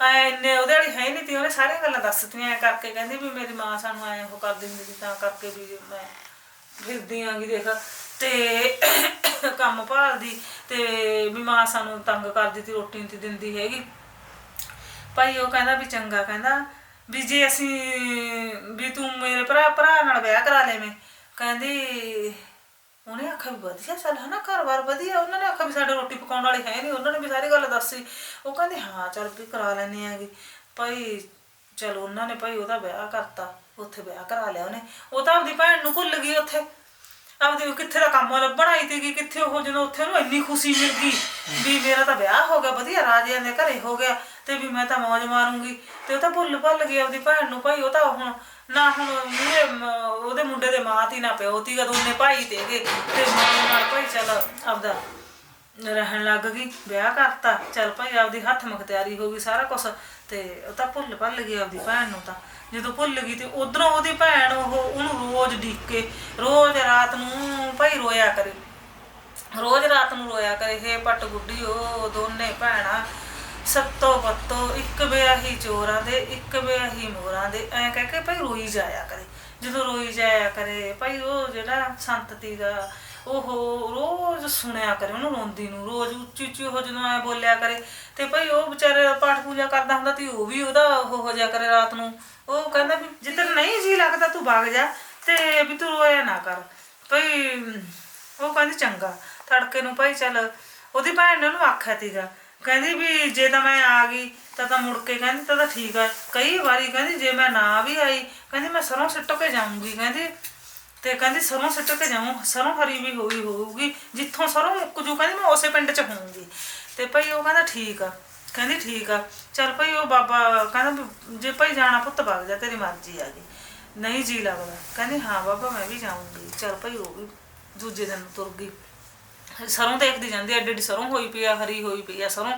Speaker 1: ਐ ਇੰਨੇ ਉਹਦੇ ਵਾਲੀ ਹੈ ਨਹੀਂ ਤੀ ਉਹਨੇ ਸਾਰੀਆਂ ਗੱਲਾਂ ਦੱਸਤੀਆਂ ਐ ਕਰਕੇ ਕਹਿੰਦੀ ਵੀ ਮੇਰੀ ਮਾਂ ਸਾਨੂੰ ਐ ਉਹ ਕਰ ਦਿੰਦੀ ਸੀ, ਤਾਂ ਕਰਕੇ ਵੀ ਮੈਂ ਫਿਰਦੀ ਆਂਗੀ ਦੇਖ। ਤੇ ਕੰਮ ਭਾਲਦੀ ਤੇ ਵੀ ਮਾਂ ਸਾਨੂੰ ਤੰਗ ਕਰਦੀ ਤੀ, ਰੋਟੀ ਨਹੀਂ ਤੀ ਦਿੰਦੀ ਹੈਗੀ। ਭਾਈ ਉਹ ਕਹਿੰਦਾ ਵੀ ਚੰਗਾ, ਕਹਿੰਦਾ ਵੀ ਜੇ ਅਸੀਂ, ਵੀ ਤੂੰ ਮੇਰੇ ਭਰਾ ਭਰਾ ਨਾਲ ਵਿਆਹ ਕਰਾ ਲੈਵੇਂ। ਕਹਿੰਦੀ ਉਹਨੇ ਆਖਿਆ ਵੀ ਵਧੀਆ ਚੱਲ ਹਨਾ ਘਰ-ਬਾਰ ਵਧੀਆ, ਉਹਨਾਂ ਨੇ ਆਖਿਆ ਵੀ ਸਾਡੇ ਰੋਟੀ ਪਕਾਉਣ ਵਾਲੀ ਹੈ ਨਹੀਂ, ਉਹਨਾਂ ਨੇ ਵੀ ਸਾਰੀ ਗੱਲ ਦੱਸੀ। ਉਹ ਕਹਿੰਦੇ, ਹਾਂ ਚੱਲ ਵੀ ਕਰਾ ਲੈਨੇ ਆਗੇ। ਭਾਈ ਚਲ ਉਹਨਾਂ ਨੇ ਭਾਈ ਉਹਦਾ ਵਿਆਹ ਕਰਤਾ, ਉੱਥੇ ਵਿਆਹ ਕਰਾ ਲਿਆ ਉਹਨੇ। ਉਹ ਤਾਂ ਆਪਦੀ ਭੈਣ ਨੂੰ ਭੁੱਲ ਗਈ ਉੱਥੇ। ਆਪਦੀ ਕਿੱਥੇ ਦਾ ਕੰਮ ਲੱਭਣ ਆਈ ਸੀਗੀ, ਕਿੱਥੇ ਉਹ ਜਦੋਂ ਉੱਥੇ ਉਹਨੂੰ ਇੰਨੀ ਖੁਸ਼ੀ ਮਿਲ ਗਈ ਵੀ ਮੇਰਾ ਤਾਂ ਵਿਆਹ ਹੋ ਗਿਆ, ਵਧੀਆ ਰਾਜਿਆਂ ਦੇ ਘਰੇ ਹੋ ਗਿਆ ਤੇ ਵੀ ਮੈਂ ਤਾਂ ਮौज ਮਾਰੂੰਗੀ। ਤੇ ਉਹ ਤਾਂ ਭੁੱਲ ਭੱਲ ਗਈ ਆਪਦੀ ਭੈਣ ਨੂੰ। ਭਾਈ ਉਹ ਤਾਂ ਹੁਣ ਨਾ ਹੁਣ ਮੂਹਰੇ ਮ- ਉਹਦੇ ਮੁੰਡੇ ਦੇ ਮਾਂ ਤੀ ਨਾ ਪਿਓ ਤੀ ਦੋਨੇ ਭਾਈ ਤੇਗੇ ਤੇ ਮਾਂ ਨਾਲ ਭਾਈ ਚੱਲ ਆਪਦਾ ਰਹਿਣ ਲੱਗ ਗਈ, ਵਿਆਹ ਕਰਤਾ। ਚੱਲ ਭਾਈ ਆਪਦੀ ਹੱਥ ਮੁਖਤਿਆਰੀ ਹੋ ਗਈ ਸਾਰਾ ਕੁਝ ਤੇ ਉਹ ਤਾਂ ਭੁੱਲ ਭੱਲ ਗਈ ਆਪਦੀ ਭੈਣ ਨੂੰ ਤਾਂ। ਜਦੋਂ ਭੁੱਲ ਗਈ ਤੇ ਉਧਰੋਂ ਉਹਦੀ ਭੈਣ ਉਹ ਉਹਨੂੰ ਰੋਜ਼ ਡੀਕੇ, ਰੋਜ਼ ਰਾਤ ਨੂੰ ਭਾਈ ਰੋਇਆ ਕਰੇ। ਰੋਜ਼ ਰਾਤ ਨੂੰ ਰੋਇਆ ਕਰੇ, ਹੇ ਪੱਟ ਗੁੱਡੀ ਉਹ ਦੋਨੇ ਭੈਣਾਂ ਸੱਤੋ ਬੱਤੋ ਇੱਕ ਵਿਆਹੀ ਚੋਰਾਂ ਦੇ, ਇੱਕ ਵਿਆਹੀ ਮੋਰਾਂ ਦੇ। ਐ ਕਹਿ ਕੇ ਭਾਈ ਰੋਈ ਜਾਇਆ ਕਰੇ। ਜਦੋਂ ਰੋਈ ਜਾਇਆ ਕਰੇ, ਭਾਈ ਉਹ ਜਿਹੜਾ ਸੰਤ ਤੀਗਾ, ਉਹ ਰੋਜ਼ ਸੁਣਿਆ ਕਰੇ, ਉਹਨੂੰ ਰੋਂਦੀ ਨੂੰ। ਰੋਜ਼ ਉੱਚੀ ਉੱਚੀ ਉਹ ਜਦੋਂ ਐ ਬੋਲਿਆ ਕਰੇ, ਤੇ ਭਾਈ ਉਹ ਵਿਚਾਰੇ ਪਾਠ ਪੂਜਾ ਕਰਦਾ ਹੁੰਦਾ ਤੇ ਉਹ ਵੀ ਉਹਦਾ ਉਹ ਹੋ ਜਾ ਕਰੇ ਰਾਤ ਨੂੰ। ਉਹ ਕਹਿੰਦਾ ਵੀ ਜਿੱਦਣ ਨਹੀਂ ਜੀ ਲੱਗਦਾ ਤੂੰ ਵਗ ਜਾ ਤੇ ਵੀ ਤੂੰ ਰੋਇਆ ਨਾ ਕਰ। ਭਈ, ਉਹ ਕਹਿੰਦੀ ਚੰਗਾ। ਤੜਕੇ ਨੂੰ ਭਾਈ ਚੱਲ, ਉਹਦੀ ਭੈਣ ਨੇ ਉਹਨੂੰ ਆਖਿਆ ਤੀਗਾ ਕਹਿੰਦੀ ਵੀ ਜੇ ਤਾਂ ਮੈਂ ਆ ਗਈ, ਤਾਂ ਤਾਂ ਮੁੜ ਕੇ ਕਹਿੰਦੀ ਤਾਂ ਤਾਂ ਠੀਕ ਆ। ਕਈ ਵਾਰੀ ਕਹਿੰਦੀ ਜੇ ਮੈਂ ਨਾ ਵੀ ਆਈ, ਕਹਿੰਦੀ ਮੈਂ ਸਰੋਂ ਸਿੱਟ ਕੇ ਜਾਊਂਗੀ ਕਹਿੰਦੀ। ਤੇ ਕਹਿੰਦੀ ਸਰੋਂ ਸਿੱਟ ਕੇ ਜਾਊਂ, ਸਰੋਂ ਹਰੀ ਵੀ ਹੋਈ ਹੋਊਗੀ, ਜਿੱਥੋਂ ਸਰੋਂ ਮੁੱਕ ਜੂ ਕਹਿੰਦੀ ਮੈਂ ਉਸੇ ਪਿੰਡ 'ਚ ਹੋਊਂਗੀ। ਤੇ ਭਾਈ ਉਹ ਕਹਿੰਦਾ ਠੀਕ ਆ, ਕਹਿੰਦੀ ਠੀਕ ਆ। ਚੱਲ ਭਾਈ ਉਹ ਬਾਬਾ ਕਹਿੰਦਾ ਵੀ ਜੇ ਭਾਈ ਜਾਣਾ ਪੁੱਤ ਵਗ ਜਾ, ਤੇਰੀ ਮਰਜ਼ੀ ਆ ਜੀ ਨਹੀਂ ਜੀ ਲੱਗਦਾ, ਕਹਿੰਦੀ ਹਾਂ ਬਾਬਾ ਮੈਂ ਵੀ ਜਾਊਂਗੀ, ਚੱਲ ਭਾਈ ਉਹ ਵੀ ਦੂਜੇ ਦਿਨ ਤੁਰ ਗਈ। ਸਰੋਂ ਦੇਖਦੀ ਜਾਂਦੀ ਐਡੀ ਐਡੀ ਸਰੋਂ ਹੋਈ ਪਈ ਆ, ਹਰੀ ਹੋਈ ਪਈ ਆ ਸਰੋਂ।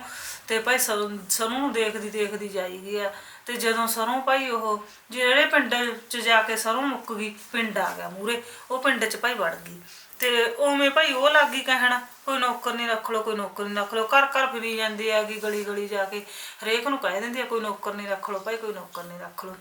Speaker 1: ਤੇ ਭਾਈ ਸਰੋਂ ਸਰੋਂ ਨੂੰ ਦੇਖਦੀ ਦੇਖਦੀ ਜਾਈ ਆ। ਤੇ ਜਦੋਂ ਸਰੋਂ ਭਾਈ ਉਹ ਜਿਹੜੇ ਪਿੰਡ ਚ ਜਾ ਕੇ ਸਰੋਂ ਮੁੱਕ ਗਈ, ਪਿੰਡ ਆ ਗਿਆ ਮੂਰੇ ਉਹ ਪਿੰਡ ਚ ਭਾਈ ਵੜ ਗਈ। ਤੇ ਉਵੇਂ ਭਾਈ ਉਹ ਲੱਗ ਗਈ ਕਹਿਣ, ਕੋਈ ਨੌਕਰ ਨਹੀਂ ਰੱਖ ਲੋ ਕੋਈ ਨੌਕਰ ਨਹੀਂ ਰੱਖ ਲੋ ਘਰ ਘਰ ਫਿਰੀ ਜਾਂਦੀ ਆ ਹੈਗੀ ਗਲੀ ਗਲੀ ਜਾ ਕੇ। ਹਰੇਕ ਨੂੰ ਕਹਿ ਦਿੰਦੀ ਆ, ਕੋਈ ਨੌਕਰ ਨਹੀਂ ਰੱਖ ਲੋ ਭਾਈ, ਕੋਈ ਨੌਕਰ ਨਹੀਂ ਰੱਖ ਲੋ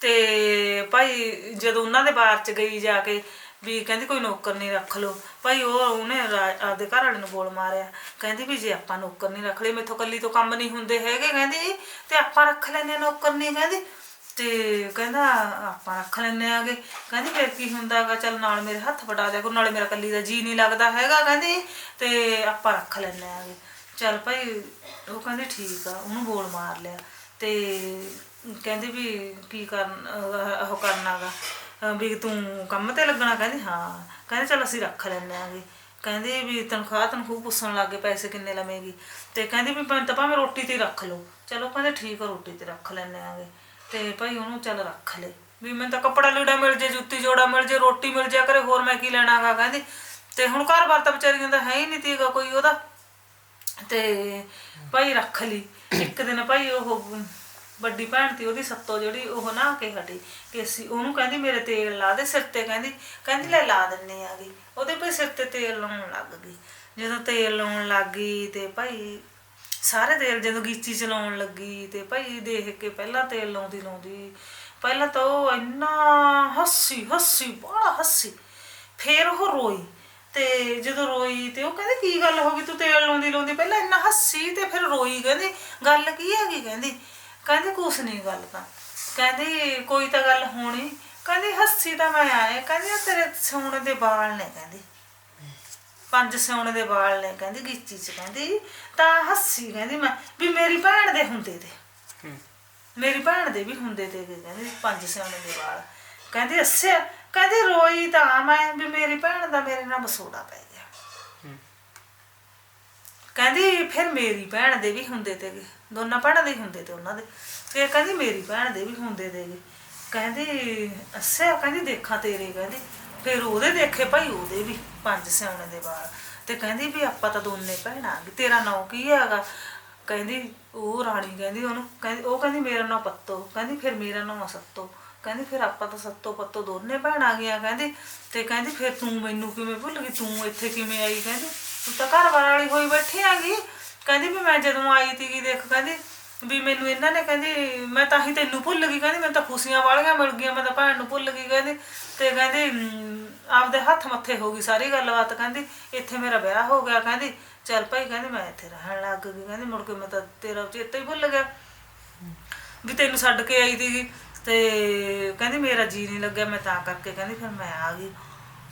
Speaker 1: ਤੇ ਭਾਈ ਜਦੋਂ ਉਹਨਾਂ ਦੇ ਬਾਰ ਚ ਗਈ ਜਾ ਕੇ ਵੀ ਕਹਿੰਦੀ ਕੋਈ ਨੌਕਰ ਨਹੀਂ ਰੱਖ ਲਓ। ਭਾਈ ਉਹ ਉਹਨੇ ਰਾ- ਆਪਦੇ ਘਰ ਵਾਲੇ ਨੂੰ ਬੋਲ ਮਾਰਿਆ। ਕਹਿੰਦੀ ਵੀ ਜੇ ਆਪਾਂ ਨੌਕਰ ਨਹੀਂ ਰੱਖ ਲਈ ਮੇਥੋਂ ਕੱਲੀ ਤੋਂ ਕੰਮ ਨਹੀਂ ਹੁੰਦੇ ਹੈਗੇ, ਕਹਿੰਦੀ। ਤੇ ਆਪਾਂ ਰੱਖ ਲੈਨੇ ਨੌਕਰ ਨਹੀਂ, ਕਹਿੰਦੀ। ਤੇ ਕਹਿੰਦਾ, ਆਪਾਂ ਰੱਖ ਲੈਨੇ ਆਗੇ ਕਹਿੰਦੀ ਫਿਰ ਕੀ ਹੁੰਦਾਗਾ ਚੱਲ ਨਾਲ ਮੇਰੇ ਹੱਥ ਵਟਾ ਦਿਆ ਕਰੋ, ਨਾਲੇ ਮੇਰਾ ਕੱਲੀ ਦਾ ਜੀ ਨਹੀਂ ਲੱਗਦਾ ਹੈਗਾ, ਕਹਿੰਦੀ। ਤੇ ਆਪਾਂ ਰੱਖ ਲੈਨੇ ਆਗੇ ਚੱਲ ਭਾਈ, ਉਹ ਕਹਿੰਦੀ ਠੀਕ ਆ, ਉਹਨੂੰ ਬੋਲ ਮਾਰ ਲਿਆ। ਤੇ ਕਹਿੰਦੀ ਵੀ ਕੀ ਕਰਨ, ਅਹ, ਉਹ ਕਰਨਾਗਾ। ਅਹ ਵੀ ਤੂੰ ਕੰਮ ਤੇ ਲੱਗਣਾ, ਕਹਿੰਦੀ ਹਾਂ। ਕਹਿੰਦੇ ਚਲ ਅਸੀਂ ਰੱਖ ਲੈਨੇ ਆਗੇ ਕਹਿੰਦੀ ਵੀ ਤਨਖਾਹ ਤਨਖੂ ਪੁੱਛਣ ਲੱਗੇ ਪੈਸੇ ਕਿੰਨੇ ਲਵੇਂਗੀ। ਤੇ ਕਹਿੰਦੀ ਵੀ ਤਾਂ ਭਾਵੇਂ ਰੋਟੀ ਤੇ ਰੱਖ ਲਓ ਚਲੋ ਕਹਿੰਦੇ ਠੀਕ ਆ, ਰੋਟੀ ਤੇ ਰੱਖ ਲੈਨੇ ਆਂਗੇ ਤੇ ਭਾਈ ਉਹਨੂੰ ਚੱਲ ਰੱਖ ਲੈ। ਵੀ ਮੈਨੂੰ ਤਾਂ ਕੱਪੜਾ ਲੀੜਾ ਮਿਲ ਜੇ, ਜੁੱਤੀ, ਜੋੜਾ ਮਿਲ ਜੇ, ਰੋਟੀ ਮਿਲ ਜਾ ਕਰੇ, ਹੋਰ ਮੈਂ ਕੀ ਲੈਣਾਗਾ ਕਹਿੰਦੀ। ਤੇ ਹੁਣ ਘਰ-ਬਾਰ ਤਾਂ ਵਿਚਾਰੀਆਂ ਦਾ ਹੈ ਹੀ ਨਹੀਂ ਤੀਗਾ ਕੋਈ ਉਹਦਾ। ਤੇ ਭਾਈ ਰੱਖ ਲਈ। ਇੱਕ ਦਿਨ ਭਾਈ ਉਹ ਵੱਡੀ ਭੈਣ ਤੇ, ਉਹਦੀ ਸੱਤੋ ਜਿਹੜੀ ਉਹ ਨਾ ਕੇ ਹਟੀ, ਕੇਸੀ, ਉਹਨੂੰ ਕਹਿੰਦੀ ਮੇਰੇ ਤੇਲ ਲਾ ਦੇ ਸਿਰ ਤੇ, ਕਹਿੰਦੀ ਕਹਿੰਦੀ ਲੈ ਲਾ ਦਿੰਨੇ ਆਗੀ ਉਹਦੇ ਭਾਈ ਸਿਰ ਤੇ ਤੇਲ ਲਾਉਣ ਲੱਗ ਗਈ। ਜਦੋਂ ਤੇਲ ਲਾਉਣ ਲੱਗ ਗਈ ਤੇ ਭਾਈ ਸਾਰੇ ਤੇਲ ਜਦੋਂ ਗੀਚੀ ਚਲਾਉਣ ਲੱਗੀ ਤੇ ਭਾਈ ਦੇਖ ਕੇ ਪਹਿਲਾਂ ਤੇਲ ਲਾਉਂਦੀ ਲਾਉਂਦੀ, ਪਹਿਲਾਂ ਤਾਂ ਉਹ ਇੰਨਾ ਹੱਸੀ ਹੱਸੀ, ਬੜਾ ਹੱਸੀ। ਫੇਰ ਉਹ ਰੋਈ ਤੇ ਜਦੋਂ ਰੋਈ ਤੇ ਉਹ ਕਹਿੰਦੀ, ਕੀ ਗੱਲ ਹੋ ਗਈ ਤੂੰ ਤੇਲ ਲਾਉਂਦੀ ਲਾਉਂਦੀ, ਪਹਿਲਾਂ ਇੰਨਾ ਹੱਸੀ ਤੇ ਫਿਰ ਰੋਈ, ਕਹਿੰਦੀ, ਗੱਲ ਕੀ ਹੈਗੀ, ਕਹਿੰਦੀ ਕਹਿੰਦੀ ਕੁਛ ਨਹੀਂ ਗੱਲ ਤਾਂ। ਕਹਿੰਦੀ ਕੋਈ ਤਾਂ ਗੱਲ ਹੋਣੀ। ਕਹਿੰਦੀ ਹੱਸੀ ਤਾਂ ਮੈਂ ਆਏ। ਕਹਿੰਦੀ ਆਹ ਤੇਰੇ ਸੋਨੇ ਦੇ ਵਾਲ ਨੇ ਕਹਿੰਦੀ। ਪੰਜ ਸੋਨੇ ਦੇ ਵਾਲ ਨੇ ਕਹਿੰਦੀ ਗੀਚੀ ਚ ਕਹਿੰਦੀ। ਤਾਂ ਹੱਸੀ ਕਹਿੰਦੀ ਮੈਂ ਵੀ ਮੇਰੀ ਭੈਣ ਦੇ ਹੁੰਦੇ ਤੇ। ਮੇਰੀ ਭੈਣ ਦੇ ਵੀ ਹੁੰਦੇ ਤੇ ਕਹਿੰਦੀ ਪੰਜ ਸੋਨੇ ਦੇ ਵਾਲ। ਕਹਿੰਦੀ ਅੱਛਾ ਕਹਿੰਦੀ ਰੋਈ ਤਾਂ ਮੈਂ ਵੀ ਮੇਰੀ ਭੈਣ ਦਾ ਮੇਰੇ ਨਾਲ ਬਸੋੜਾ ਪੈ ਗਿਆ। ਕਹਿੰਦੀ ਫਿਰ ਮੇਰੀ ਭੈਣ ਦੇ ਵੀ ਹੁੰਦੇ ਤੇ ਦੋਨਾਂ ਭੈਣਾਂ ਦੇ ਹੀ ਹੁੰਦੇ ਤੇ ਉਹਨਾਂ ਦੇ। ਫਿਰ ਕਹਿੰਦੀ ਮੇਰੀ ਭੈਣ ਦੇ ਵੀ ਹੁੰਦੇ ਤੇ ਕਹਿੰਦੀ, ਅੱਛਾ, ਕਹਿੰਦੀ ਦੇਖਾਂ ਤੇਰੇ, ਕਹਿੰਦੀ। ਫਿਰ ਉਹਦੇ ਦੇਖੇ ਭਾਈ ਉਹਦੇ ਵੀ, ਪੰਜ ਸਿਆਣੇ ਦੇ ਵਾਲ। ਤੇ ਕਹਿੰਦੀ ਵੀ ਆਪਾਂ ਤਾਂ ਦੋਨੇ ਭੈਣਾਂ ਗੇ ਤੇਰਾ ਨਾਂ ਕੀ ਹੈਗਾ? ਕਹਿੰਦੀ, ਉਹ ਰਾਣੀ ਕਹਿੰਦੀ ਉਹਨੂੰ। ਕਹਿੰਦੀ, ਉਹ ਕਹਿੰਦੀ ਮੇਰਾ ਨਾਂ ਪੱਤੋ। ਕਹਿੰਦੀ ਫਿਰ ਮੇਰਾ ਨਾਂ ਸੱਤੋ। ਕਹਿੰਦੀ ਫਿਰ ਆਪਾਂ ਤਾਂ ਸੱਤੋ ਪੱਤੋ ਦੋਨੇ ਭੈਣਾਂ ਗਈਆਂ, ਕਹਿੰਦੀ। ਤੇ ਕਹਿੰਦੀ ਫਿਰ ਤੂੰ ਮੈਨੂੰ ਕਿਵੇਂ ਭੁੱਲ ਗਈ? ਤੂੰ ਇੱਥੇ ਕਿਵੇਂ ਆਈ, ਕਹਿੰਦੀ? ਤੂੰ ਤਾਂ ਘਰ ਵਾਲੀ ਹੋਈ ਬੈਠੀ ਆਗੀ ਕਹਿੰਦੀ ਵੀ ਮੈਂ ਜਦੋਂ ਆਈ ਤੀਗੀ ਦੇਖ, ਕਹਿੰਦੀ ਵੀ ਮੈਨੂੰ ਇਹਨਾਂ ਨੇ ਕਹਿੰਦੀ, ਮੈਂ ਤਾਂ ਹੀ ਤੈਨੂੰ ਭੁੱਲ ਗਈ, ਕਹਿੰਦੀ ਮੈਨੂੰ ਤਾਂ ਖੁਸ਼ੀਆਂ ਵਾਲੀਆਂ ਮਿਲ ਗਈਆਂ, ਮੈਂ ਤਾਂ ਭੈਣ ਨੂੰ ਭੁੱਲ ਗਈ, ਕਹਿੰਦੀ। ਤੇ ਕਹਿੰਦੀ ਆਪਦੇ ਹੱਥ ਮੱਥੇ ਹੋ ਗਈ ਸਾਰੀ ਗੱਲਬਾਤ, ਕਹਿੰਦੀ। ਇੱਥੇ ਮੇਰਾ ਵਿਆਹ ਹੋ ਗਿਆ, ਕਹਿੰਦੀ। ਚੱਲ ਭਾਈ, ਕਹਿੰਦੀ, ਮੈਂ ਇੱਥੇ ਰਹਿਣ ਲੱਗ ਗਈ, ਕਹਿੰਦੀ। ਮੁੜ ਕੇ ਮੈਂ ਤਾਂ ਤੇਰਾ ਚੇਤਾ ਹੀ ਭੁੱਲ ਗਿਆ। ਵੀ ਤੈਨੂੰ ਛੱਡ ਕੇ ਆਈ ਸੀਗੀ। ਤੇ ਕਹਿੰਦੀ, ਮੇਰਾ ਜੀ ਨਹੀਂ ਲੱਗਿਆ, ਮੈਂ ਤਾਂ ਕਰਕੇ ਕਹਿੰਦੀ, ਫਿਰ ਮੈਂ ਆ ਗਈ।